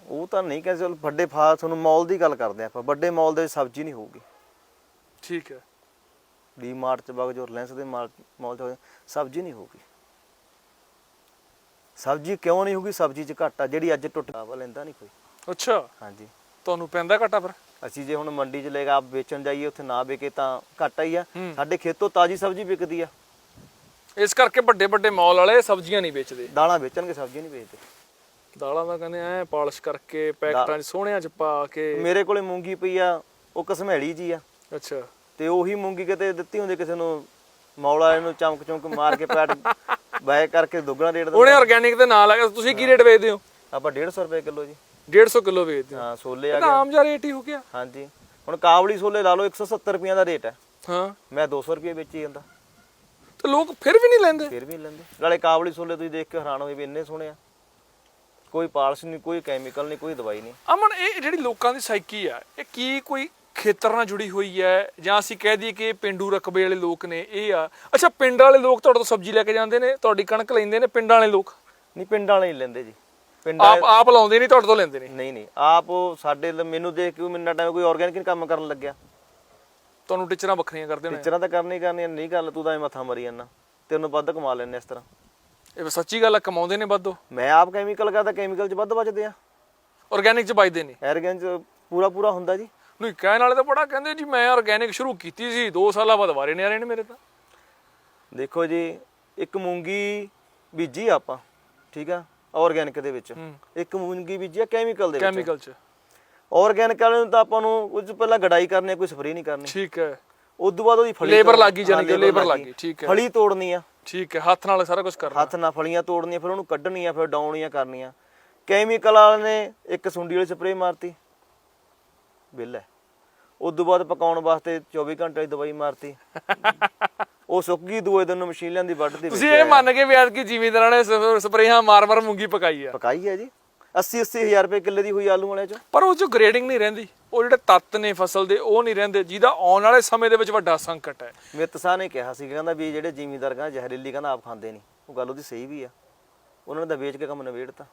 ਉਹ ਤਾਂ ਨਹੀਂ ਕਹਿੰਦੇ ਚਲ ਵੱਡੇ ਫਾ ਤੁਹਾਨੂੰ ਮਾਲ ਦੀ ਗੱਲ ਕਰਦੇ ਆਪਾਂ ਵੱਡੇ ਮਾਲ ਦੇ ਸਬਜ਼ੀ ਨਹੀਂ ਹੋਊਗੀ। ਠੀਕ ਹੈ। ਡੀ ਮਾਰਟ ਚ ਜੋ ਰਿਲਾਇੰਸ ਦੇ ਮਾਲ ਮਾਲ ਚ ਸਬਜ਼ੀ ਨਹੀਂ ਹੋਊਗੀ। ਸਬਜ਼ੀ ਕਿਉਂ ਨਹੀਂ ਹੋਊਗੀ? ਸਬਜ਼ੀ ਚ ਘੱਟ ਜਿਹੜੀ ਅੱਜ ਟੁੱਟ ਵਾ ਲੈਂਦਾ ਨਹੀਂ ਕੋਈ। ਅੱਛਾ। ਹਾਂਜੀ। ਤੁਹਾਨੂੰ ਪੈਂਦਾ ਘਾਟਾ ਫਿਰ? ਅਸੀਂ ਜੇ ਹੁਣ ਮੰਡੀ ਚ ਲੈ ਕੇ ਆਪ ਵੇਚਣ ਜਾਈਏ ਉੱਥੇ ਨਾ ਵਿਕੇ ਤਾਂ ਘਾਟਾ ਹੀ ਆ। ਹੂੰ। ਸਾਡੇ ਖੇਤੋਂ ਤਾਜ਼ੀ ਸਬਜ਼ੀ ਵਿਕਦੀ ਆ। ਇਸ ਕਰਕੇ ਵੱਡੇ ਵੱਡੇ ਮਾਲ ਵਾਲੇ ਸਬਜ਼ੀਆਂ ਨਹੀਂ ਵੇਚਦੇ। ਦਾਲਾਂ ਵੇਚਣਗੇ ਸਬਜ਼ੀ ਨਹੀਂ ਵੇਚਦੇ। ਦਾਲਾਂ ਦਾ ਕਹਿੰਦੇ ਐ ਪਾਲਿਸ਼ ਕਰਕੇ ਪੈਕਟਾਂ 'ਚ ਸੋਹਣਿਆਂ 'ਚ ਪਾ ਕੇ। ਮੇਰੇ ਕੋਲੇ ਮੂੰਗੀ ਪਈ ਆ ਉਹ ਕਸਮੈੜੀ ਜੀ ਆ। ਅੱਛਾ। ਤੇ ਉਹੀ ਮੂੰਗੀ ਕਿਤੇ ਦਿੱਤੀ ਹੁੰਦੀ ਕਿਸੇ ਨੂੰ ਮੌਲਾ ਇਹਨੂੰ ਚਮਕ ਚਮਕ ਮਾਰ ਕੇ ਪੈਟ ਬੈ ਕਰਕੇ ਦੁੱਗਣਾ ਰੇਟ ਉਹਨੇ ਆਰਗੈਨਿਕ ਦੇ ਨਾਲ ਆ ਤੁਸੀਂ ਕੀ ਰੇਟ ਵੇਚਦੇ ਹੋ? ਆਪਾਂ 150 ਰੁਪਏ ਕਿਲੋ ਜੀ। 150 ਕਿਲੋ ਵੇਚਦੇ ਹੋ। ਹਾਂ ਸੋਲੇ ਆ ਤਾਂ ਆਮ ਜਿਹਾ ਰੇਟ ਹੀ ਹੋ ਗਿਆ। ਹਾਂਜੀ। ਹੁਣ ਕਾਬਲੀ ਸੋਲੇ ਲਾ ਲਓ 170 ਰੁਪਈਆਂ ਦਾ ਰੇਟ ਹੈ। ਹਾਂ। ਮੈਂ 200 ਰੁਪਏ ਵੇਚੀ ਜਾਂਦਾ। ਤੇ ਲੋਕ ਫਿਰ ਵੀ ਨਹੀਂ ਲੈਂਦੇ? ਫਿਰ ਵੀ ਲੈਂਦੇ। ਨਾਲੇ ਕਾਬਲੀ ਸੋਲੇ ਤੁਸੀਂ ਦੇਖ ਕੇ ਹੈਰਾਨ ਹੋਏ ਵੀ ਇੰਨੇ ਸੋਹਣੇ ਆ। ਕੋਈ ਪਾਲਸ਼ ਨਹੀਂ ਕੋਈ ਕੈਮੀਕਲ ਨਹੀਂ ਕੋਈ ਦਵਾਈ ਨਹੀਂ। ਅਮਨ ਇਹ ਜਿਹੜੀ ਲੋਕਾਂ ਦੀ ਸਾਈਕੀ ਆ ਇਹ ਕੀ ਕੋਈ ਖੇਤਰ ਨਾਲ ਜੁੜੀ ਹੋਈ ਹੈ ਜਾਂ ਅਸੀਂ ਕਹਿ ਦਈਏ ਕਿ ਪਿੰਡੂ ਰਕਬੇ ਵਾਲੇ ਲੋਕ ਨੇ ਇਹ ਆ। ਅੱਛਾ ਪਿੰਡ ਵਾਲੇ ਲੋਕ ਤੁਹਾਡੇ ਤੋਂ ਸਬਜ਼ੀ ਲੈ ਕੇ ਜਾਂਦੇ ਨੇ ਤੁਹਾਡੀ ਕਣਕ ਲੈਂਦੇ ਨੇ ਪਿੰਡ ਵਾਲੇ ਲੋਕ? ਨਹੀਂ ਪਿੰਡਾਂ ਵਾਲੇ ਹੀ ਲੈਂਦੇ ਜੀ। ਪਿੰਡ ਆਪ ਆਪ ਲਾਉਂਦੇ ਨਹੀਂ ਤੁਹਾਡੇ ਤੋਂ ਲੈਂਦੇ ਨੇ ਨਹੀਂ ਨਹੀਂ ਆਪ ਉਹ ਸਾਡੇ ਲ- ਮੈਨੂੰ ਦੇਖ ਕੇ ਮੈਨੂੰ ਟਾਈਮ ਕੋਈ ਆਰਗੈਨਿਕ ਕੰਮ ਕਰਨ ਲੱਗਿਆ। ਤੁਹਾਨੂੰ ਟੀਚਰਾਂ ਵੱਖਰੀਆਂ ਕਰਦੇ ਨੇ ਟੀਚਰਾਂ ਤਾਂ ਕਰਨੀ ਕਰਨੀ ਨਹੀਂ ਗੱਲ ਤੂੰ ਤਾਂ ਐ ਮੱਥਾ ਮਰੀ ਜਾਂਦਾ। ਤੈਨੂੰ ਵੱਧ ਕਮਾ ਲੈਣੇ ਇਸ ਤਰ੍ਹਾਂ। ਇਹ ਸੱਚੀ ਗੱਲ ਆ ਕਮਾਉਂਦੇ ਨੇ ਵੱਧੋ ਮੈਂ ਆਪ ਕੈਮੀਕਲ ਕਰਦਾ ਕੈਮੀਕਲ 'ਚ ਵੱਧ ਬਚਦੇ ਆ। ਆਰਗੈਨਿਕ ਚ ਬਚਦੇ ਨੇ। ਐਰਗੈਨ 'ਚ ਪੂਰਾ ਪੂਰਾ ਹੁੰਦਾ ਜੀ। ਨਹੀਂ ਕਹਿਣ ਵਾਲੇ ਤਾਂ ਬੜਾ ਕਹਿੰਦੇ ਜੀ ਮੈਂ ਆਰਗੈਨਿਕ ਸ਼ੁਰੂ ਕੀਤੀ ਸੀ 2 ਸਾਲਾਂ ਬਾਅਦ ਵਾਰੇ ਨੇ ਆ ਰਹੇ ਨੇ ਮੇਰੇ ਤਾਂ। ਦੇਖੋ ਜੀ ਇੱਕ ਮੂੰਗੀ ਬੀਜੀ ਆਪਾਂ ਠੀਕ ਆ ਆਰਗੈਨਿਕ ਦੇ ਵਿੱਚ। ਇੱਕ ਮੂੰਗੀ ਬੀਜੀ ਆ ਕੈਮੀਕਲ ਦੇ ਵਿੱਚ। ਕੈਮੀਕਲ ਚ। ਆਰਗੈਨਿਕ ਵਾਲੇ ਨੂੰ ਤਾਂ ਆਪਾਂ ਨੂੰ ਤੋਂ ਪਹਿਲਾਂ ਗੜਾਈ ਕਰਨੀ ਆ ਕੋਈ ਸਪਰੇਅ ਨਹੀਂ ਕਰਨੀ। ਠੀਕ ਹੈ। ਉਸ ਤੋਂ ਬਾਅਦ ਉਹਦੀ ਫਲੀ ਤੋੜ- ਲੱਗ ਹਾਂ, ਕਿ labor ਲੱਗ ਠੀਕ ਹੈ। ਫਲੀ ਤੋੜਨੀ ਆ। ਠੀਕ ਹੈ ਹੱਥ ਨਾਲ ਸਾਰਾ ਕੁਝ ਕਰਨਾ। ਹੱਥ ਨਾਲ ਫਲੀਆਂ ਤੋੜਨੀਆਂ ਫਿਰ ਉਹਨੂੰ ਕੱਢਣੀਆਂ ਫਿਰ ਡਾਉਣੀਆਂ ਕਰਨੀਆਂ। ਕੈਮੀਕਲ ਵਾਲੇ ਨੇ ਇੱਕ ਸੁੰਡੀ ਵਾਲੀ ਸਪਰੇਅ ਮਾਰਤੀ। ਬਿੱਲ ਹੈ। ਉਸ ਤੋਂ ਬਾਅਦ ਪਕਾਉਣ ਵਾਸਤੇ 24 ਘੰਟੇ ਦੀ ਦਵਾਈ ਮਾਰਤੀ। ਉਹ ਸੁੱਕ ਗਈ ਦੂਏ ਦਿਨ ਨੂੰ ਮਸ਼ੀਨ ਲਿਆਂਦੀ ਵੱਢਦੀ ਤੁਸੀਂ ਇਹ ਮੰਨ ਕੇ ਵੀ ਐਤਕੀ ਜ਼ਿਮੀਂਦਾਰਾਂ ਨੇ ਸਪਰੇਹਾਂ ਮਾਰ-ਮਾਰ ਮੂੰਗੀ ਪਕਾਈ ਆ। ਪਕਾਈ ਹੈ ਜੀ। 80 80 ਹਜ਼ਾਰ ਰੁਪਏ ਕਿੱਲੇ ਦੀ ਹੋਈ ਆਲੂ ਵਾਲੇ ਚ। ਪਰ ਉਹ ਚ ਗ੍ਰੇਡਿੰਗ ਨਹੀਂ ਰਹਿੰਦੀ। ਉਹ ਜਿਹੜੇ ਤੱਤ ਨੇ ਫਸਲ ਦੇ ਉਹ ਨਹੀਂ ਰਹਿੰਦੇ। ਜਿਹਦਾ ਆਉਣ ਵਾਲੇ ਸਮੇਂ ਦੇ ਵਿੱਚ ਵੱਡਾ ਸੰਕਟ ਹੈ। ਮਿੱਤਸਾ ਨੇ ਕਿਹਾ ਸੀ ਕਹਿੰਦਾ ਵੀ ਜਿਹੜੇ ਜ਼ਿਮੀਂਦਾਰ ਕਹਿੰਦਾ ਜ਼ਹਿਰੀਲੀ ਕਹਿੰਦਾ ਆਪ ਖਾਂਦੇ ਨਹੀਂ। ਉਹ ਗੱਲ ਉਹਦੀ ਸਹੀ ਵੀ ਆ। ਉਹਨਾਂ ਨੇ ਤਾਂ ਵੇਚ ਕੇ ਕੰਮ ਨਿਬੇੜਤਾ।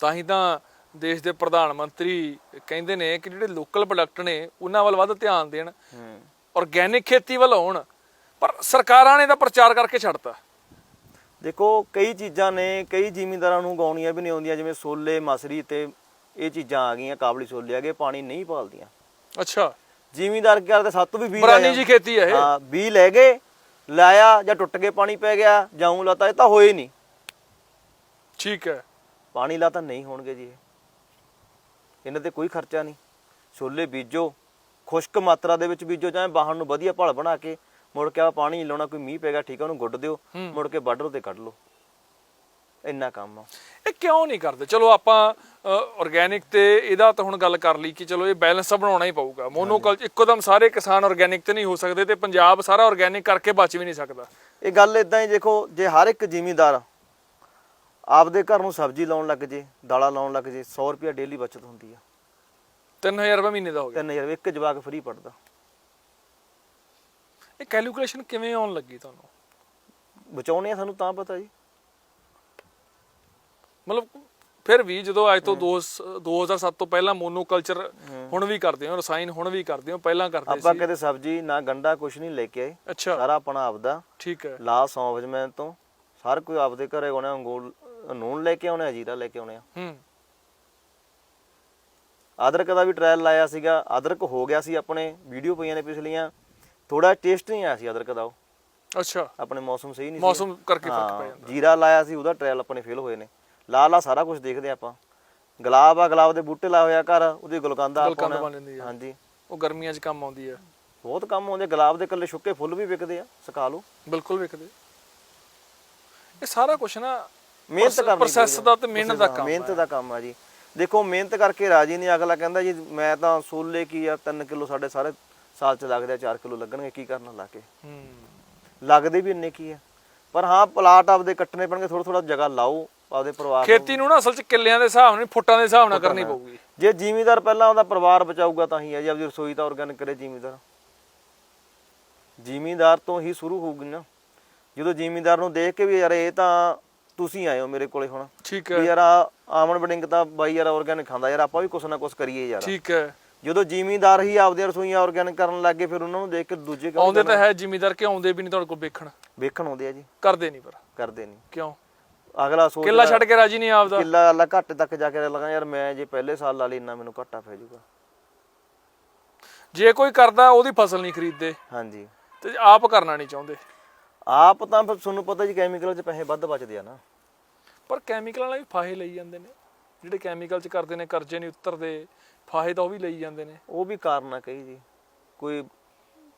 ਤਾਂ ਹੀ ਤਾਂ ਦੇਸ਼ ਦੇ ਪ੍ਰਧਾਨ ਮੰਤਰੀ ਕਹਿੰਦੇ ਨੇ ਕਿ ਜਿਹੜੇ ਲੋਕਲ ਪ੍ਰੋਡਕਟ ਨੇ ਉਹਨਾਂ ਵੱਲ ਵੱਧ ਧਿਆਨ ਦੇਣ ਆਰਗੈਨਿਕ ਖੇਤੀ ਵੱਲ ਆਉਣ ਪਰ ਸਰਕਾਰਾਂ ਨੇ ਤਾਂ ਪ੍ਰਚਾਰ ਕਰਕੇ ਛੱਡਤਾ। ਦੇਖੋ ਕਈ ਚੀਜ਼ਾਂ ਨੇ ਕਈ ਜ਼ਿਮੀਂਦਾਰਾਂ ਨੂੰ ਗਾਉਣੀਆਂ ਵੀ ਨਹੀਂ ਆਉਂਦੀਆਂ ਜਿਵੇਂ ਸੋਲੇ ਮਸਰੀ ਤੇ ਇਹ ਚੀਜ਼ਾਂ ਆ ਗਈਆਂ ਕਾਬਲੀ ਸੋਲੇ ਆ ਗਏ ਪਾਣੀ ਨਹੀਂ ਪਾਲਦੀਆਂ ਅੱਛਾ। ਜ਼ਿਮੀਂਦਾਰ ਕੀ ਕਰਦੇ? ਸਾਤੋਂ ਵੀ ਬੀਜ ਬਰਾਨੀ ਜੀ ਖੇਤੀ ਹੈ ਇਹ। ਹਾਂ ਬੀ ਲੈ ਗਏ ਲਾਇਆ ਜਾਂ ਟੁੱਟ ਕੇ ਪਾਣੀ ਪੈ ਗਿਆ ਜਾਉਂ ਲਾਤਾ ਇਹ ਤਾਂ ਹੋਏ ਨਹੀਂ। ਠੀਕ ਹੈ। ਪਾਣੀ ਲਾਤਾ ਨਹੀਂ ਹੋਣਗੇ ਜੀ ਇਹਨਾਂ ਤੇ ਕੋਈ ਖਰਚਾ ਨਹੀਂ। ਛੋਲੇ ਬੀਜੋ ਖੁਸ਼ਕ ਮਾਤਰਾ ਦੇ ਵਿੱਚ ਬੀਜੋ ਚਾਹੇ ਬਾਹਰ ਨੂੰ ਵਧੀਆ ਭਲ ਬਣਾ ਕੇ ਮੁੜ ਕੇ ਆ ਪਾਣੀ ਲਾਉਣਾ ਕੋਈ ਮੀਂਹ ਪੈਗਾ ਠੀਕ ਆ ਉਹਨੂੰ ਗੁੱਡ ਦਿਓ। ਮੁੜ ਕੇ ਲਓ ਤੇ ਕੱਢ ਲਓ। ਇੰਨਾ ਕੰਮ ਆ। ਇਹ ਕਿਉਂ ਨਹੀਂ ਕਰਦੇ? ਚਲੋ ਆਪਾਂ ਆਰਗੈਨਿਕ ਤੇ ਇਹਦਾ ਤਾਂ ਹੁਣ ਗੱਲ ਕਰ ਲਈ ਕਿ ਚਲੋ ਇਹ ਬੈਲੈਂਸ ਬਣਾਉਣਾ ਹੀ ਪਊਗਾ। ਮੋਨੋਕਲਚਰ ਇੱਕੋਦਮ ਸਾਰੇ ਕਿਸਾਨ ਆਰਗੈਨਿਕ ਤੇ ਨਹੀਂ ਹੋ ਸਕਦੇ ਤੇ ਪੰਜਾਬ ਸਾਰਾ ਆਰਗੈਨਿਕ ਕਰਕੇ ਬਚ ਵੀ ਨਹੀਂ ਸਕਦਾ। ਇਹ ਗੱਲ ਇਦਾਂ ਹੀ ਦੇਖੋ ਜੇ ਹਰ ਇੱਕ ਜ਼ਿਮੀਂਦਾਰ ਆਪਦੇ ਘਰ ਨੂੰ ਸਬਜ਼ੀ ਲਾਉਣ ਲੱਗ ਜੇ ਦਾਲਾਂ ਲਾਉਣ ਲੱਗ ਜੇ 100 ਰੁਪਏ ਡੇਲੀ ਬਚਤ ਹੁੰਦੀ ਆ। 3000 ਰੁਪਏ ਮਹੀਨੇ ਦਾ ਹੋ ਗਿਆ। 3000 ਇੱਕ ਜਵਾਕ ਫ੍ਰੀ ਪੜਦਾ ਇਹ ਕੈਲਕੂਲੇਸ਼ਨ ਕਿਵੇਂ ਆਉਣ ਲੱਗੀ ਤੁਹਾਨੂੰ? ਬਚਾਉਣੇ ਆ ਸਾਨੂੰ ਤਾਂ ਪਤਾ ਜੀ। ਮਤਲਬ ਫਿਰ ਵੀ ਜਦੋਂ ਅੱਜ ਤੋਂ 2 2007 ਤੋਂ ਪਹਿਲਾਂ ਮੋਨੋਕਲਚਰ ਹੁਣ ਵੀ ਕਰਦੇ ਹੋ ਰਸਾਇਣ ਹੁਣ ਵੀ ਕਰਦੇ ਹੋ ਪਹਿਲਾਂ ਕਰਦੇ ਆਪਾਂ ਸੀ। ਕਦੇ ਸਬਜ਼ੀ ਨਾ ਗੰਡਾ ਕੁਛ ਨਹੀਂ ਲੈ ਕੇ ਆਏ। ਸਾਰਾ ਆਪਣਾ ਆਪਦਾ। ਠੀਕ ਹੈ। ਲਾ ਸੌਂਫ ਜਮੈਂ ਤੋਂ। ਸਾਰ ਕੋਈ ਆਪਦੇ ਘਰੇ ਆਉਣੇ ਅੰਗੂਰ ਨੂਨ ਲੈ ਕੇ ਆਉਣੇ ਆ ਜੀਰਾ ਲੈ ਕੇ ਆਉਣੇ ਆ। ਹੂੰ। ਅਦਰਕ ਦਾ ਵੀ ਟ੍ਰਾਇਲ ਲਾਇਆ ਸੀਗਾ। ਅਦਰਕ ਹੋ ਗਿਆ ਸੀ ਆਪਣੇ ਵੀਡੀਓ ਪਈਆਂ ਨੇ ਪਿਛਲੀਆਂ। ਥੋੜਾ ਟੇਸਟ ਨਹੀਂ ਆਇਆ ਸੀ ਅਦਰਕ ਦਾ ਉਹ। ਅੱਛਾ। ਆਪਣੇ ਮੌਸਮ ਸਹੀ ਨਹੀਂ ਸੀ। ਮੌਸਮ ਕਰਕੇ ਫ਼ਰਕ ਪੈ ਜਾਂਦਾ। ਜੀਰਾ ਲਾਇਆ ਸੀ ਉਹਦਾ ਟ੍ਰਾਇਲ ਆਪਣੇ ਫੇਲ ਹੋਏ ਨੇ। ਲਾ ਲਾ ਸਾਰਾ ਕੁਝ ਦੇਖਦੇ ਆਪਾਂ। ਗੁਲਾਬ ਆ ਗੁਲਾਬ ਦੇ ਬੂਟੇ ਲਾਏ ਹੋਇਆ ਘਰ ਉਹਦੀ ਗੁਲਕੰਦਾ ਗੁਲਕੰਦ ਆਪਾਂ ਬਣ ਜਾਂਦੀ ਆ। ਹਾਂਜੀ। ਉਹ ਗਰਮੀਆਂ 'ਚ ਕੰਮ ਆਉਂਦੀ ਹੈ ਬਹੁਤ ਕੰਮ ਆਉਂਦੇ ਗੁਲਾਬ ਦੇ ਕੱਲੇ ਸੁੱਕੇ ਫੁੱਲ ਵੀ ਵਿਕਦੇ ਆ ਸੁਕਾ ਲਓ। ਬਿਲਕੁਲ ਵੇਖਦੇ ਇਹ ਸਾਰਾ ਕੁਝ ਨਾ ਮਿਹਨਤ ਕਰਨੀ ਪ੍ਰੋਸੈਸ। ਦਾ ਤੇ ਮਿਹਨਤ ਦਾ ਕੰਮ ਮਿਹਨਤ। ਦਾ ਕੰਮ ਆ ਜੀ। ਦੇਖੋ ਮਿਹਨਤ ਕਰਕੇ ਰਾਜੀ ਨਹੀਂ ਅਗਲਾ ਕਹਿੰਦਾ ਜੀ ਮੈਂ ਤਾਂ ਸੋਲੇ ਕੀ ਆ 3 ਕਿਲੋ ਸਾਡੇ ਸਾਰੇ ਸਾਲ ਚ ਲੱਗਦੇ ਆ 4 ਕਿਲੋ ਲੱਗਣਗੇ ਕੀ ਕਰਨਾ ਲਾ ਕੇ? ਹੂੰ। ਲੱਗਦੇ ਵੀ ਇੰਨੇ ਕੀ ਆ? ਪਰ ਹਾਂ ਪਲਾਟ ਆਪਦੇ ਕੱਟਣੇ ਪੈਣਗੇ ਥੋੜਾ ਥੋੜਾ ਜਗ੍ਹਾ ਲਾਓ ਆਪਦੇ ਪਰਿਵਾਰ ਖੇਤੀ ਨੂੰ ਨਾ ਅਸਲ 'ਚ ਕਿੱਲਿਆਂ ਦੇ ਹਿਸਾਬ ਨਾਲ ਫੁੱਟਾਂ ਦੇ ਹਿਸਾਬ ਨਾਲ ਕਰਨੀ ਪਊਗੀ। ਜੇ ਜ਼ਿਮੀਦਾਰ ਪਹਿਲਾਂ ਉਹਦਾ ਪਰਿਵਾਰ ਬਚਾਊਗਾ ਤਾਂ ਹੀ ਹੈ ਜੀ ਆਪਦੀ ਰਸੋਈ ਤਾਂ ਆਰਗੈਨਿਕ ਕਰੇ ਜ਼ਿਮੀਦਾਰ। ਜ਼ਿਮੀਦਾਰ ਤੋਂ ਹੀ ਸ਼ੁਰੂ ਹੋਊਗੀ ਨਾ। ਜਦੋਂ ਜ਼ਿਮੀਦਾਰ ਨੂੰ ਦੇਖ ਕੇ ਵੀ ਯਾਰ ਇਹ ਤਾਂ ਤੁਸੀਂ ਆਏ ਹੋ ਮੇਰੇ ਕੋਲੇ ਹੁਣ। ਠੀਕ ਵੀ ਹੈ। ਯਾਰ ਆਹ ਆਮਣ ਬਡਿੰਗ ਤਾਂ ਬਾਈ ਯਾਰ ਆਰਗੈਨਿਕ ਖਾਂਦਾ ਯਾਰ ਆਪਾਂ ਵੀ ਕੁਛ ਨਾ ਕੁਛ ਕਰੀਏ ਯਾਰ। ਠੀਕ ਹੈ। ਜਦੋਂ ਜ਼ਿਮੀਦਾਰ ਹੀ ਆਪਦੀਆਂ ਰਸੋਈਆਂ ਆਰਗੈਨਿਕ ਕਰਨ ਲੱਗੇ ਫਿਰ ਉਹਨਾਂ ਨੂੰ ਦੇਖ ਕੇ ਦੂਜੇ ਕਿਉਂ ਆਉਂਦੇ ਤਾਂ ਹੈ ਜ਼ਿਮੀਦਾਰ ਕਿ ਆਉਂਦੇ ਵੀ ਨਹੀਂ ਤੁਹਾਡੇ ਕੋਲ ਵੇਖਣ? ਵੇਖਣ ਆਉਂਦੇ ਆ ਜੀ। ਕਰਦੇ ਨਹੀਂ ਪਰ। ਕਰਦੇ ਨਹੀਂ। ਕਿਉਂ? ਅਗਲਾ ਸੋਚ ਕਿੱਲਾ ਛੱਡ ਕੇ ਰਾਜੀ ਨਹੀਂ ਆਪਦਾ। ਕਿੱਲਾ ਅੱਲਾ ਘੱਟ ਤੱਕ ਜਾ ਕੇ ਲਗਾ ਯਾਰ ਮੈਂ ਜੇ ਪਹਿਲੇ ਸਾਲ ਲਾ ਲਈ ਇੰਨਾ ਮੈਨੂੰ ਘਾਟਾ ਪੈ ਜਾਊਗਾ। ਜੇ ਕੋਈ ਕਰਦਾ ਉਹਦੀ ਫਸਲ ਨਹੀਂ ਖਰੀਦਦੇ। ਹਾਂਜੀ। ਤੇ ਆਪ ਕਰਨਾ ਨਹੀਂ ਚਾਹੁੰਦੇ। ਆਪ ਤਾਂ ਫਿਰ ਤੁਹਾਨੂੰ ਪਤਾ ਜੀ ਕੈਮੀਕਲ 'ਚ ਪੈਸੇ ਵੱਧ ਬਚਦੇ ਆ ਨਾ। ਪਰ ਕੈਮੀਕਲ ਵਾਲੇ ਵੀ ਫਾਹੇ ਲਈ ਜਾਂਦੇ ਨੇ। ਜਿਹੜੇ ਕੈਮੀਕਲ ਚ ਕਰਦੇ ਨੇ ਕਰਜ਼ੇ ਨਹੀਂ ਉਤਰਦੇ ਫਾਹੇ ਤਾਂ ਉਹ ਵੀ ਲਈ ਜਾਂਦੇ ਨੇ। ਉਹ ਵੀ ਕਾਰਨ ਆ ਕਈ ਜੀ। ਕੋਈ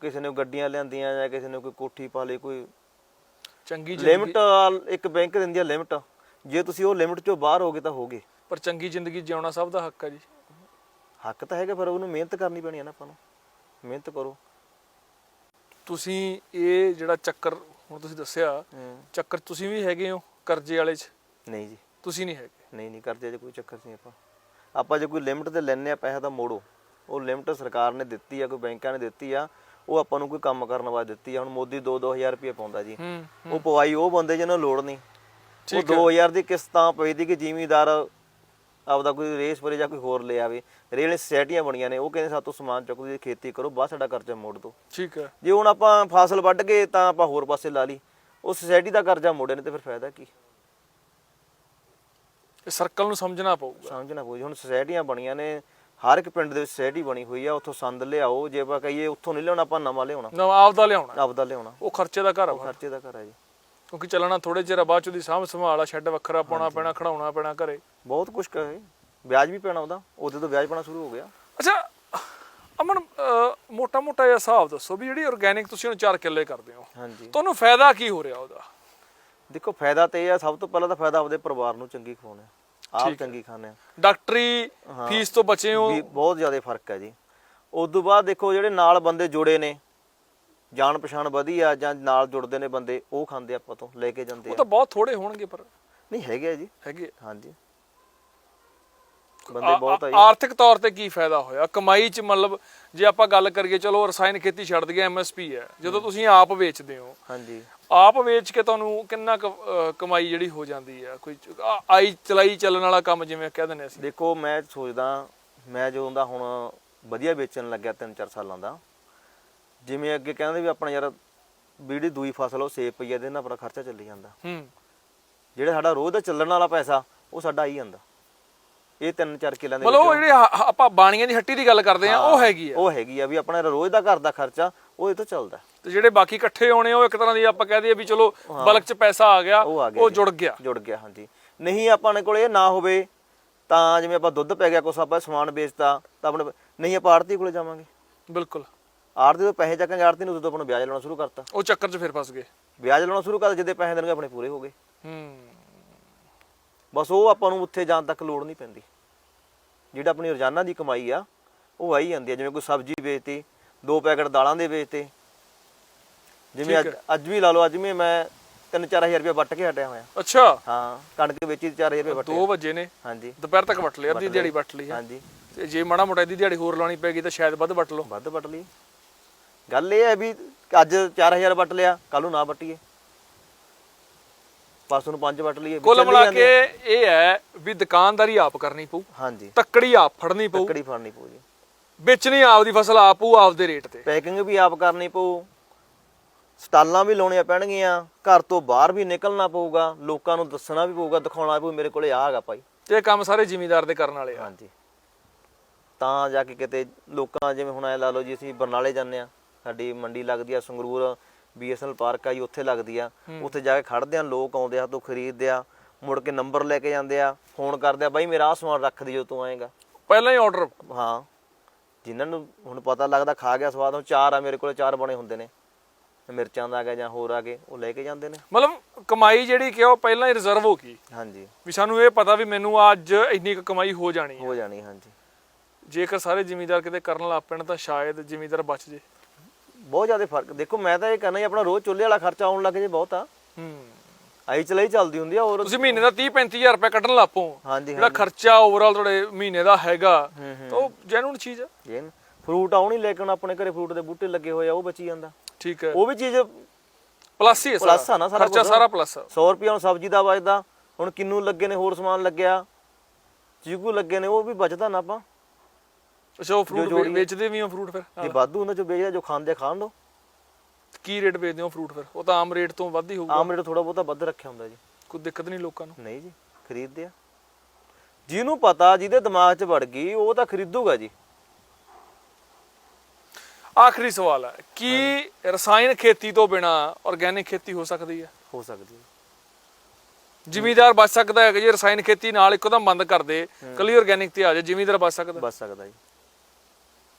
ਕਿਸੇ ਨੇ ਗੱਡੀਆਂ ਲਿਆਂਦੀਆਂ ਜਾਂ ਕਿਸੇ ਨੇ ਕੋਈ ਕੋਠੀ ਪਾ ਲਈ ਕੋਈ ਚੰਗੀ ਲਿਮਟ ਇੱਕ ਬੈਂਕ ਦਿੰਦੀ ਆ ਲਿਮਟ ਜੇ ਤੁਸੀਂ ਉਹ ਲਿਮਟ ਚੋਂ ਬਾਹਰ ਹੋਗੇ ਤਾਂ ਹੋਗੇ। ਪਰ ਚੰਗੀ ਜ਼ਿੰਦਗੀ ਜਿਉਣਾ ਸਭ ਦਾ ਹੱਕ ਹੈ ਜੀ। ਹੱਕ ਤਾਂ ਹੈਗਾ ਪਰ ਉਹਨੂੰ ਮਿਹਨਤ ਕਰਨੀ ਪੈਣੀ ਆ ਨਾ ਆਪਾਂ ਨੂੰ। ਮਿਹਨਤ ਕਰੋ। ਤੁਸੀਂ ਇਹ ਜਿਹੜਾ ਚੱਕਰ ਹੁਣ ਤੁਸੀਂ ਦੱਸਿਆ। ਚੱਕਰ ਤੁਸੀਂ ਵੀ ਹੈਗੇ ਹੋ ਕਰਜ਼ੇ ਵਾਲੇ ਚ। ਨਹੀਂ ਜੀ। ਤੁਸੀਂ ਨਹੀਂ ਹੈਗੇ? ਨਹੀਂ ਨਹੀਂ ਕਰਦੇ ਜੇ ਕੋਈ ਚੱਕਰ ਨਹੀਂ ਆਪਾਂ। ਆਪਾਂ ਜੇ ਕੋਈ ਲਿਮਟ ਤੇ ਲੈਣੇ ਆ ਪੈਸਾ ਤਾਂ ਮੋੜੋ। ਉਹ ਲਿਮਟ ਸਰਕਾਰ ਨੇ ਦਿੱਤੀ ਆ ਕੋਈ ਬੈਂਕਾਂ ਨੇ ਦਿੱਤੀ ਆ ਉਹ ਆਪਾਂ ਨੂੰ ਕੋਈ ਕੰਮ ਕਰਨ ਵਾਸਤੇ ਦਿੱਤੀ ਆ। ਹੁਣ ਮੋਦੀ 2-2000 ਰੁਪਏ ਪਾਉਂਦਾ ਜੀ। ਉਹ ਪਵਾਈ ਉਹ ਬੰਦੇ ਜਿਹਨਾਂ ਲੋੜ ਨਹੀਂ। ਉਹ 2000 ਦੀ ਕਿਸ਼ਤ ਤਾਂ ਪਈ ਦੀ ਕਿ ਜ਼ਿਮੀਦਾਰ ਆਪਦਾ ਕੋਈ ਰੇਸ ਪਰੇ ਜਾਂ ਕੋਈ ਹੋਰ ਲੈ ਆਵੇ। ਰੇਲ ਸੋਸਾਇਟੀਆਂ ਬਣੀਆਂ ਨੇ ਉਹ ਕਹਿੰਦੇ ਸਾਤੋਂ ਸਮਾਨ ਚੁੱਕੋ ਤੁਸੀਂ ਖੇਤੀ ਕਰੋ ਬਾਅਦ ਸਾਡਾ ਕਰਜ਼ਾ ਮੋੜ ਦਿਓ। ਠੀਕ ਹੈ ਜੇ ਹੁਣ ਆਪਾਂ ਫਸਲ ਵੱਢ ਕੇ ਤਾਂ ਆਪਾਂ ਹੋਰ ਪਾਸੇ ਲਾ ਲਈ। ਉਹ ਸੋਸਾਇਟੀ ਦਾ ਕਰਜ਼ਾ ਮੋੜੇ ਨੇ ਤੇ ਫਿਰ ਫਾਇਦਾ ਕੀ? ਇਹ ਸਰਕਲ ਨੂੰ ਸਮਝਣਾ ਪਊਗਾ। ਸਮਝਣਾ ਪਊ। ਜੀ ਹੁਣ ਸੁਸਾਇਟੀਆਂ ਬਣੀਆਂ ਨੇ ਹਰ ਇੱਕ ਪਿੰਡ ਦੇ ਵਿੱਚ ਸੁਸਾਇਟੀ ਬਣੀ ਹੋਈ ਆ ਉੱਥੋਂ ਸੰਦ ਲਿਆਓ ਜੇ ਆਪਾਂ ਕਹੀਏ ਉੱਥੋਂ ਨਹੀਂ ਲਿਆਉਣਾ ਆਪਾਂ ਨਵਾਂ ਲਿਆਉਣਾ। ਨਵਾਂ ਆਪਦਾ ਲਿਆਉਣਾ। ਆਪਦਾ ਲਿਆਉਣਾ। ਉਹ ਖਰਚੇ ਦਾ ਘਰ ਆ ਖਰਚੇ ਦਾ ਘਰ ਹੈ ਜੀ। ਕਿਉਂਕਿ ਚੱਲਣਾ ਥੋੜੇ ਚਿਰ ਆ, ਬਾਅਦ ਚ ਦੀ ਸਾਂਭ ਸੰਭਾਲ ਆ ਸ਼ੈੱਡ ਵੱਖਰਾ ਪਾਉਣਾ ਪੈਣਾ ਖੜਾਉਣਾ ਪੈਣਾ ਘਰੇ। ਬਹੁਤ ਕੁਝ ਕਹੇ ਵਿਆਜ ਵੀ ਪੈਣਾ ਉਹਦਾ। ਉਹਦੇ ਤੋਂ ਵਿਆਜ ਪੈਣਾ ਸ਼ੁਰੂ ਹੋ ਗਿਆ। ਅੱਛਾ ਅਮਨ ਮੋਟਾ ਮੋਟਾ ਜਿਹਾ ਹਿਸਾਬ ਦੱਸੋ ਵੀ ਜਿਹੜੀ ਆਰਗੈਨਿਕ ਤੁਸੀਂ ਉਹਨੂੰ 4 ਕਿੱਲੇ ਕਰਦੇ ਹੋ। ਹਾਂਜੀ। ਤੁਹਾਨੂੰ ਫਾਇਦਾ ਕੀ ਹੋ ਰਿਹਾ ਉਹਦਾ? ਦੇਖੋ ਫਾਇਦਾ ਤੇ ਇਹ ਆ ਸਭ ਤੋਂ ਪਹਿਲਾਂ ਤਾਂ ਫਾਇਦਾ ਆਪਦੇ ਪਰਿਵਾਰ ਨੂੰ ਚੰਗੀ ਖਵਾਉਣਾ ਆਪ ਚੰਗੀ ਖਾਣੇ ਆ। ਡਾਕਟਰੀ ਫੀਸ ਤੋਂ ਬਚੇ ਹੋ। ਵੀ ਬਹੁਤ ਜ਼ਿਆਦਾ ਫ਼ਰਕ ਹੈ ਜੀ। ਉਸ ਤੋਂ ਬਾਅਦ ਦੇਖੋ ਜਿਹੜੇ ਨਾਲ ਬੰਦੇ ਜੁੜੇ ਨੇ ਜਾਣ ਪਛਾਣ ਵਧੀਆ ਜਾਂ ਨਾਲ ਜੁੜਦੇ ਨੇ ਬੰਦੇ ਉਹ ਖਾਂਦੇ ਆਪਾਂ ਤੋਂ ਲੈ ਕੇ ਜਾਂਦੇ ਉਹ ਆ। ਤਾਂ ਬਹੁਤ ਥੋੜੇ ਹੋਣਗੇ ਪਰ। ਨਹੀਂ ਹੈਗੇ ਆ ਜੀ। ਹੈਗੇ ਹਾਂਜੀ। ਬੰਦੇ ਬਹੁਤ ਆ ਜੀ। ਆਰਥਿਕ ਤੌਰ ਤੇ ਕੀ ਫਾਇਦਾ ਹੋਇਆ? ਕਮਾਈ ਚ ਮਤਲਬ ਜੇ ਆਪਾਂ ਗੱਲ ਕਰੀਏ ਚਲੋ ਰਸਾਇਣ ਖੇਤੀ ਛੱਡ ਦਈਏ ਐਮਐਸਪੀ ਹੈ। ਜਦੋਂ ਤੁਸੀਂ ਆਪ ਵੇਚਦੇ ਹੋ ਹਾਂਜੀ। ਆਪ ਵੇਚ ਕੇ ਤੁਹਾਨੂੰ ਕਿੰਨਾ ਕਮਾਈ ਜਿਹੜੀ ਹੋ ਜਾਂਦੀ ਹੈ ਕੋਈ ਆ- ਆਈ ਚਲਾਈ ਚੱਲਣ ਵਾਲਾ ਕੰਮ ਜਿਵੇਂ ਕਹਿ ਦਿੰਦੇ ਅਸੀਂ। ਦੇਖੋ ਮੈਂ ਸੋਚਦਾ ਮੈਂ ਜਦੋਂ ਦਾ ਹੁਣ ਵਧੀਆ ਵੇਚਣ ਲੱਗਿਆ 3-4 ਸਾਲਾਂ ਦਾ ਜਿਵੇਂ ਅੱਗੇ ਕਹਿੰਦੇ ਵੀ ਆਪਣਾ ਯਾਰ ਬੀੜੀ ਦੂਈ ਫਸਲ ਉਹ ਸੇਬ ਪਈ ਆ ਇਹਦੇ ਨਾਲ ਆਪਣਾ ਖਰਚਾ ਚੱਲੀ ਜਾਂਦਾ। ਹੂੰ। ਜਿਹੜਾ ਸਾਡਾ ਰੋਜ਼ ਦਾ ਚੱਲਣ ਵਾਲਾ ਪੈਸਾ ਉਹ ਸਾਡਾ ਆਈ ਜਾਂਦਾ। ਇਹ 3-4 ਕਿੱਲਿਆਂ ਦੇ ਮਤਲਬ ਉਹ ਜਿਹੜੇ ਆਪਾਂ ਬਾਣੀਆਂ ਦੀ ਹੱਟੀ ਦੀ ਗੱਲ ਕਰਦੇ ਆ ਉਹ ਹੈਗੀ ਆ। ਉਹ ਹੈਗੀ ਆ ਵੀ ਆਪਣਾ ਰੋਜ਼ ਦਾ ਘਰ ਦਾ ਖਰਚਾ ਉਹ ਇਹ ਤੋਂ ਚੱਲਦਾ। ਤੇ ਜਿਹੜੇ ਬਾਕੀ ਇਕੱਠੇ ਹੋਣੇ ਉਹ ਇੱਕ ਤਰ੍ਹਾਂ ਦੀ ਆਪਾਂ ਕਹਿ ਦਈਏ ਵੀ ਚਲੋ ਬਲਕ ਚ ਪੈਸਾ ਆ ਗਿਆ ਉਹ ਆ ਗਿਆ ਉਹ ਜੀ। ਜੁੜ ਗਿਆ। ਜੁੜ ਗਿਆ ਹਾਂਜੀ। ਨਹੀਂ ਆਪਾਂ ਨੇ ਕੋਲ ਇਹ ਨਾ ਹੋਵੇ ਤਾਂ ਜਿਵੇਂ ਆਪਾਂ ਦੁੱਧ ਪੈ ਗਿਆ ਕੁਛ ਆਪਾਂ ਸਮਾਨ ਵੇਚਤਾ ਤਾਂ ਆਪਣੇ ਨਹੀਂ ਆਪਾਂ ਆੜਤੀ ਕੋਲੇ ਜਾਵਾਂਗੇ। ਬਿਲਕੁਲ। ਆੜਤੀ ਤੋਂ ਪੈਸੇ ਚੱਕਾਂਗੇ ਆੜਤੀ ਨੂੰ ਉਦੋਂ ਆਪਾਂ ਨੂੰ ਵਿਆਜ ਲਾਉਣਾ ਸ਼ੁਰੂ ਕਰਤਾ। ਉਹ ਚੱਕਰ 'ਚ ਫਿਰ ਫਸ ਗਏ। ਵਿਆਜ ਲਾਉਣਾ ਸ਼ੁਰੂ ਕਰਤਾ ਜਿੱਦੇ ਪੈਸੇ ਦੇਣਗੇ ਆਪਣੇ ਪੂਰੇ ਹੋ ਗਏ। ਹੂੰ। ਬਸ ਉਹ ਆਪਾਂ ਨੂੰ ਉੱਥੇ ਜਾਣ ਤੱਕ ਲੋੜ ਨਹੀਂ ਪੈਂਦੀ। ਜਿਹੜਾ ਆਪਣੀ ਰੋਜ਼ਾਨਾ ਦੀ ਕਮਾਈ ਆ ਉਹ ਆਈ ਜਾਂਦੀ ਆ। ਜਿਵੇਂ ਕੋਈ ਸਬਜ਼ੀ ਵੇਚਤੀ ਦੋ ਪੈਕਟ ਦਾਲਾਂ ਦੇ ਵੇਚਤੇ ਜਿਵੇਂ ਅੱਜ ਅੱਜ ਵੀ ਲਾ ਲਓ ਅੱਜ ਵੀ ਮੈਂ 3-4000 ਰੁਪਏ ਵੱਟ ਕੇ ਹਟਿਆ ਹੋਇਆ। ਅੱਛਾ। ਹਾਂ ਕਣਕ ਵੇਚੀ 4000 ਰੁਪਏ ਵੱਟੇ 2 ਵਜੇ ਨੇ। ਹਾਂਜੀ। ਦੁਪਹਿਰ ਤੱਕ ਵੱਟ ਲਿਆ ਅੱਧੀ ਦਿਹਾੜੀ ਵੱਟ ਲਈ ਹੈ। ਹਾਂਜੀ। ਤੇ ਜੇ ਮਾੜਾ ਮੋਟਾ ਦੀ ਦਿਹਾੜੀ ਹੋਰ ਲਾਉਣੀ ਪੈਗੀ ਤਾਂ ਸ਼ਾਇਦ ਵੱਧ ਵੱਟ ਲਓ। ਵੱਧ ਵੱਟ ਲਈ। ਗੱਲ ਇਹ ਹੈ ਵੀ ਅੱਜ 4000 ਵੱਟ ਲਿਆ ਕੱਲ ਨੂੰ ਨਾ ਵੱਟੀਏ। ਪਰਸੋਂ ਨੂੰ 5 ਵੱਟ ਲਈਏ ਕੁੱਲ ਮਿਲਾ ਕੇ ਇਹ ਹੈ ਵੀ ਦੁਕਾਨਦਾਰੀ ਆਪ ਕਰਨੀ ਪਊ। ਹਾਂਜੀ। ਤੱਕੜੀ ਆਪ ਫੜਨੀ ਪਊ। ਲੱਕੜੀ ਫੜਨੀ ਪਊ ਜੀ। ਵੇਚਣੀ ਆਪ ਦੀ ਫਸਲ ਆਪੂ ਆਪ ਦੇ ਰੇਟ ਤੇ। ਪੈਕਿੰਗ ਵੀ ਆਪ ਕਰਨੀ ਪਊ। ਸਟਾਲਾਂ ਵੀ ਲਾਉਣੀਆਂ ਪੈਣਗੀਆਂ ਘਰ ਤੋਂ ਬਾਹਰ ਵੀ ਨਿਕਲਣਾ ਪਊਗਾ ਲੋਕਾਂ ਨੂੰ ਦੱਸਣਾ ਵੀ ਪਊਗਾ ਦਿਖਾਉਣਾ ਪਊ ਮੇਰੇ ਕੋਲੇ ਆਹ ਹੈਗਾ ਭਾਈ। ਤੇ ਇਹ ਕੰਮ ਸਾਰੇ ਜ਼ਿਮੀਦਾਰ ਦੇ ਕਰਨ ਵਾਲੇ ਆ। ਹਾਂਜੀ। ਤਾਂ ਜਾ ਕੇ ਕਿਤੇ ਲੋਕਾਂ ਜਿਵੇਂ ਹੁਣ ਐ ਲਾ ਲਓ ਜੀ ਅਸੀਂ ਬਰਨਾਲੇ ਜਾਂਦੇ ਆ ਸਾਡੀ ਮੰਡੀ ਲੱਗਦੀ ਆ ਸੰਗਰੂਰ ਬੀਐਸਐਲ ਪਾਰਕ ਆ ਜੀ ਉੱਥੇ ਲੱਗਦੀ ਆ। ਉੱਥੇ ਜਾ ਕੇ ਖੜਦੇ ਆ ਲੋਕ ਆਉਂਦੇ ਆ ਤੋਂ ਖਰੀਦਦੇ ਆ ਮੁੜ ਕੇ ਨੰਬਰ ਲੈ ਕੇ ਜਾਂਦੇ ਆ ਫੋਨ ਕਰਦੇ ਆ ਬਾਈ ਮੇਰਾ ਆਹ ਸਮਾਨ ਰੱਖ ਦਿਓ ਤੂੰ ਆਏਗਾ। ਪਹਿਲਾਂ ਹੀ ਆਰਡਰ ਹਾਂ। ਜਿਨ੍ਹਾਂ ਨੂੰ ਹੁਣ ਪਤਾ ਲੱਗਦਾ ਖਾ ਗਿਆ ਸਵਾਦ ਉਹ ਚਾਰ ਆ ਮੇਰੇ ਕੋਲੇ ਚਾਰ ਬਣੇ ਹੁੰਦੇ ਨੇ। ਮਿਰਚਾਂ ਦਾ ਆ ਗਿਆ ਜਾਂ ਹੋਰ ਆ ਗਏ ਉਹ ਲੈ ਕੇ ਜਾਂਦੇ ਨੇ। ਮਤਲਬ ਕਮਾਈ ਜਿਹੜੀ ਕਿ ਉਹ ਪਹਿਲਾਂ ਹੀ ਰਿਜ਼ਰਵ ਹੋ ਗਈ। ਹਾਂਜੀ। ਵੀ ਸਾਨੂੰ ਇਹ ਪਤਾ ਵੀ ਮੈਨੂੰ ਅੱਜ ਇੰਨੀ ਕੁ ਕਮਾਈ ਹੋ ਜਾਣੀ ਹੈ। ਹੋ ਜਾਣੀ ਹਾਂਜੀ। ਜੇਕਰ ਸਾਰੇ ਜ਼ਿਮੀਦਾਰ ਕਿਤੇ ਕਰਨ ਲੱਗ ਪੈਣ ਤਾਂ ਸ਼ਾਇਦ ਜ਼ਿਮੀਦਾਰ ਬਚ ਜੇ। ਬਹੁਤ ਜ਼ਿਆਦਾ ਫ਼ਰਕ। ਦੇਖੋ ਮੈਂ ਤਾਂ ਇਹ ਕਹਿੰਦਾ ਜੀ ਆਪਣਾ ਰੋਜ਼ ਚੁੱਲ੍ਹੇ ਵਾਲਾ ਖਰਚਾ ਆਉਣ ਲੱਗ ਜੇ ਬਹੁਤ ਆ। ਹੂੰ। ਆਈ ਚਲਾਈ ਚੱਲਦੀ ਹੁੰਦੀ ਆ ਹੋਰ ਤੁਸੀਂ ਮਹੀਨੇ ਦਾ 30 35000 ਰੁਪਏ ਕੱਢਣ ਲੱਪੋ ਹਾਂਜੀ ਜਿਹੜਾ ਖਰਚਾ ਓਵਰਆਲ ਤੁਹਾਡੇ ਮਹੀਨੇ ਦਾ ਹੈਗਾ ਤਾਂ ਉਹ ਜੈਨੂਨ ਚੀਜ਼ ਆ। ਜੇ ਫਰੂਟ ਆਉਣੀ ਲੇਕਿਨ ਆਪਣੇ ਘਰੇ ਫਰੂਟ ਦੇ ਬੂਟੇ ਲੱਗੇ ਹੋਏ ਆ ਉਹ ਬਚੀ ਜਾਂਦਾ। ਠੀਕ ਹੈ। ਉਹ ਵੀ ਚੀਜ਼ ਪਲੱਸ ਹੀ ਆ ਨਾ ਸਾਰਾ ਖਰਚਾ। ਸਾਰਾ ਪਲੱਸ ਆ। 100 ਰੁਪਏ ਹੁਣ ਸਬਜ਼ੀ ਦਾ ਬਚਦਾ ਹੁਣ ਕਿੰਨੂ ਲੱਗੇ ਨੇ ਹੋਰ ਸਮਾਨ ਲੱਗਿਆ? ਚੀਕੂ ਲੱਗੇ ਨੇ ਉਹ ਵੀ ਬਚਦਾ ਨਾ ਆਪਾਂ। ਅੱਛਾ ਉਹ ਫਰੂਟ। ਵੇਚਦੇ ਵੀ ਹੋ ਫਰੂਟ ਫਿਰ? ਜੇ ਵਾਧੂ ਹੁੰਦਾ ਜੋ ਵੇਚਦਾ ਜੋ ਖਾਂਦੇ ਖਾਣ ਦੋ। ਕੀ ਰੇਟ ਵੇਚਦੇ ਹੋ ਫਰੂਟ ਫਿਰ? ਉਹ ਤਾਂ ਆਮ ਰੇਟ ਤੋਂ ਵੱਧ ਹੀ ਹੋਊਗਾ। ਆਮ ਰੇਟ ਥੋੜਾ ਬਹੁਤਾ ਵੱਧ ਰੱਖਿਆ ਹੁੰਦਾ ਜੀ। ਕੋਈ ਦਿੱਕਤ ਨਹੀਂ ਲੋਕਾਂ ਨੂੰ। ਨਹੀਂ ਜੀ ਖਰੀਦਦੇ ਆ। ਜਿਹਨੂੰ ਪਤਾ ਜਿਹਦੇ ਦਿਮਾਗ 'ਚ ਵੜ ਗਈ ਉਹ ਤਾਂ ਖਰੀਦੂਗਾ ਜੀ। ਆਖਰੀ ਸਵਾਲ ਹੈ ਕੀ ਰਸਾਇਣ ਖੇਤੀ ਤੋਂ ਬਿਨਾ ਆਰਗੈਨਿਕ ਖੇਤੀ ਹੋ ਸਕਦੀ ਹੈ? ਹੋ ਸਕਦੀ ਹੈ। ਜ਼ਿਮੀਦਾਰ ਬਚ ਸਕਦਾ ਹੈ ਕਿ ਜੇ ਰਸਾਇਣ ਖੇਤੀ ਨਾਲ ਇੱਕਦਮ ਬੰਦ ਕਰ ਦੇ ਕੱਲੀ ਆਰਗੈਨਿਕ ਤੇ ਆ ਜਾਏ ਜ਼ਿਮੀਦਾਰ ਬਚ ਸਕਦਾ? ਬਚ ਸਕਦਾ ਜੀ।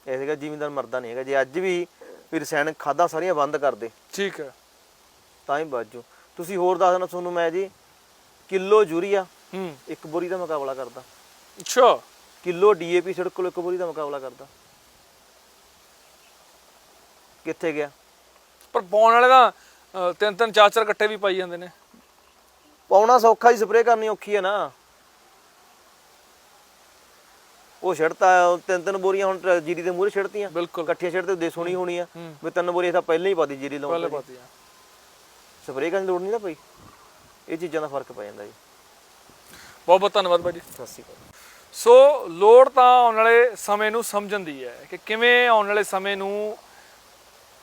ਇਹ ਸੀਗਾ ਜ਼ਿਮੀਂਦਾਰ ਮਰਦਾ ਨਹੀਂ ਹੈਗਾ ਜੇ ਅੱਜ ਵੀ ਵੀ ਰਸਾਇਣਿਕ ਖਾਦਾਂ ਸਾਰੀਆਂ ਬੰਦ ਕਰ ਦੇ। ਠੀਕ ਹੈ। ਤਾਂ ਹੀ ਬਾਜੂ ਤੁਸੀਂ ਹੋਰ ਦੱਸ ਦੇਣਾ ਤੁਹਾਨੂੰ ਮੈਂ ਜੀ ਕਿਲੋ ਯੂਰੀਆ ਹੂੰ। ਇੱਕ ਬੋਰੀ ਦਾ ਮੁਕਾਬਲਾ ਕਰਦਾ। ਅੱਛਾ। ਕਿਲੋ ਡੀਏਪੀ ਛਿੜਕੋ ਇੱਕ ਬੋਰੀ ਦਾ ਮੁਕਾਬਲਾ ਕਰਦਾ। ਕਿੱਥੇ ਗਿਆ? ਪਰ ਪਾਉਣ ਵਾਲੇ ਤਾਂ ਤਿੰਨ ਤਿੰਨ ਚਾਰ ਚਾਰ ਇਕੱਠੇ ਵੀ ਪਾਈ ਜਾਂਦੇ ਨੇ। ਪਾਉਣਾ ਸੌਖਾ ਹੀ ਸਪਰੇਅ ਕਰਨੀ ਔਖੀ ਹੈ ਨਾ। ਉਹ ਛਿੜਤਾ ਤਿੰਨ ਤਿੰਨ ਬੋਰੀਆਂ ਹੁਣ ਜੀਰੀ ਦੇ ਮੂਹਰੇ ਛਿੜਤੀਆਂ। ਇਕੱਠੀਆਂ ਛਿੜਤੇ ਦੇ ਸੋਣੀ ਹੋਣੀ ਆ। ਵੀ ਤਿੰਨ ਬੋਰੀਆਂ ਤਾਂ ਪਹਿਲਾਂ ਹੀ ਪਾਦੀ ਜੀਰੀ ਪਹਿਲੇ ਲਾਉਣ ਪਾਤੀ ਆ ਸਪਰੇਅ ਕਰਨ ਦੀ ਲੋੜ ਨਹੀਂ ਨਾ ਪਈ ਇਹ ਚੀਜ਼ਾਂ ਦਾ ਫ਼ਰਕ ਪੈ ਜਾਂਦਾ ਜੀ। ਬਹੁਤ ਬਹੁਤ ਧੰਨਵਾਦ ਬਾਈ ਜੀ ਸਤਿ ਸ਼੍ਰੀ ਅਕਾਲ। ਸੋ ਲੋੜ ਤਾਂ ਆਉਣ ਵਾਲੇ ਸਮੇਂ ਨੂੰ ਸਮਝਣ ਦੀ ਹੈ ਕਿ ਕਿਵੇਂ ਆਉਣ ਵਾਲੇ ਸਮੇਂ ਨੂੰ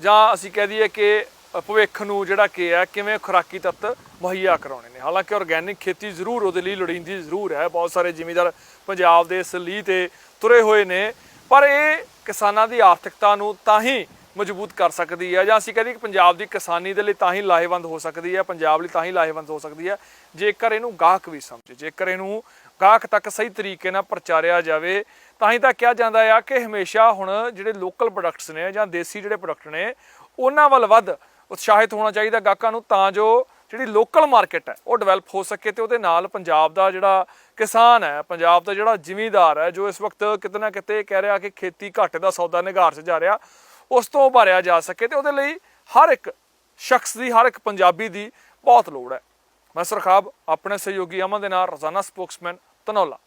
ਜਾਂ ਅਸੀਂ ਕਹਿ ਦਈਏ ਕਿ ਭਵਿੱਖ ਨੂੰ ਜਿਹੜਾ ਕਿ ਹੈ, ਕਿਵੇਂ ਖੁਰਾਕੀ ਤੱਤ ਮੁਹੱਈਆ ਕਰਾਉਣੇ ਨੇ। ਹਾਲਾਂਕਿ ਆਰਗੈਨਿਕ ਖੇਤੀ ਜ਼ਰੂਰ ਉਹਦੇ ਲਈ ਲੋੜੀਂਦੀ ਜ਼ਰੂਰ ਹੈ। ਬਹੁਤ ਸਾਰੇ ਜ਼ਿਮੀਂਦਾਰ ਪੰਜਾਬ ਦੇ ਇਸ ਲਈ ਤੇ ਤੁਰੇ ਹੋਏ ਨੇ। ਪਰ ਇਹ ਕਿਸਾਨਾਂ ਦੀ ਆਰਥਿਕਤਾ ਨੂੰ ਤਾਂ ਹੀ ਮਜ਼ਬੂਤ ਕਰ ਸਕਦੀ ਹੈ ਜਾਂ ਅਸੀਂ ਕਹਿੰਦੇ ਕਿ ਪੰਜਾਬ ਦੀ ਕਿਸਾਨੀ ਦੇ ਲਈ ਤਾਂ ਹੀ ਲਾਹੇਵੰਦ ਹੋ ਸਕਦੀ ਹੈ, ਪੰਜਾਬ ਲਈ ਤਾਂ ਹੀ ਲਾਹੇਵੰਦ ਹੋ ਸਕਦੀ ਹੈ। ਜੇਕਰ ਇਹਨੂੰ ਗਾਹਕ ਵੀ ਸਮਝੇ, ਜੇਕਰ ਇਹਨੂੰ ਗਾਹਕ ਤੱਕ ਸਹੀ ਤਰੀਕੇ ਨਾਲ ਪ੍ਰਚਾਰਿਆ ਜਾਵੇ ਤਾਂ ਹੀ ਤਾਂ ਕਿਹਾ ਜਾਂਦਾ ਆ ਕਿ ਹਮੇਸ਼ਾ ਹੁਣ ਜਿਹੜੇ ਲੋਕਲ ਪ੍ਰੋਡਕਟਸ ਨੇ ਜਾਂ ਦੇਸੀ ਜਿਹੜੇ ਪ੍ਰੋਡਕਟ ਨੇ, ਉਹਨਾਂ ਵੱਲ ਵੱਧ ਉਤਸ਼ਾਹਿਤ ਹੋਣਾ ਚਾਹੀਦਾ ਗਾਹਕਾਂ ਨੂੰ ਤਾਂ ਜੋ ਜਿਹੜੀ ਲੋਕਲ ਮਾਰਕੀਟ ਹੈ, ਉਹ ਡਿਵੈਲਪ ਹੋ ਸਕੇ ਤੇ ਉਹਦੇ ਨਾਲ ਪੰਜਾਬ ਦਾ ਜਿਹੜਾ ਕਿਸਾਨ ਹੈ, ਪੰਜਾਬ ਦਾ ਜਿਹੜਾ ਜ਼ਿਮੀਂਦਾਰ ਹੈ, ਜੋ ਇਸ ਵਕਤ ਕਿਤੇ ਨਾ ਕਿਤੇ ਕਹਿ ਰਿਹਾ ਕਿ ਖੇਤੀ ਘਾਟੇ ਦਾ ਸੌਦਾ ਨਿਗਾਰ 'ਚ ਜਾ ਰਿਹਾ, ਉਸ ਤੋਂ ਉਭਾਰਿਆ ਜਾ ਸਕੇ ਤੇ ਉਹਦੇ ਲਈ ਹਰ ਇੱਕ ਸ਼ਖਸ ਦੀ, ਹਰ ਇੱਕ ਪੰਜਾਬੀ ਦੀ ਬਹੁਤ ਲੋੜ ਹੈ। ਮੈਂ ਸਰਖਾਬ, ਆਪਣੇ ਸਹਿਯੋਗੀ ਅਮਨ ਦੇ ਨਾਲ ਰੋਜ਼ਾਨਾ ਸਪੋਕਸਮੈਨ ਧਨੌਲਾ।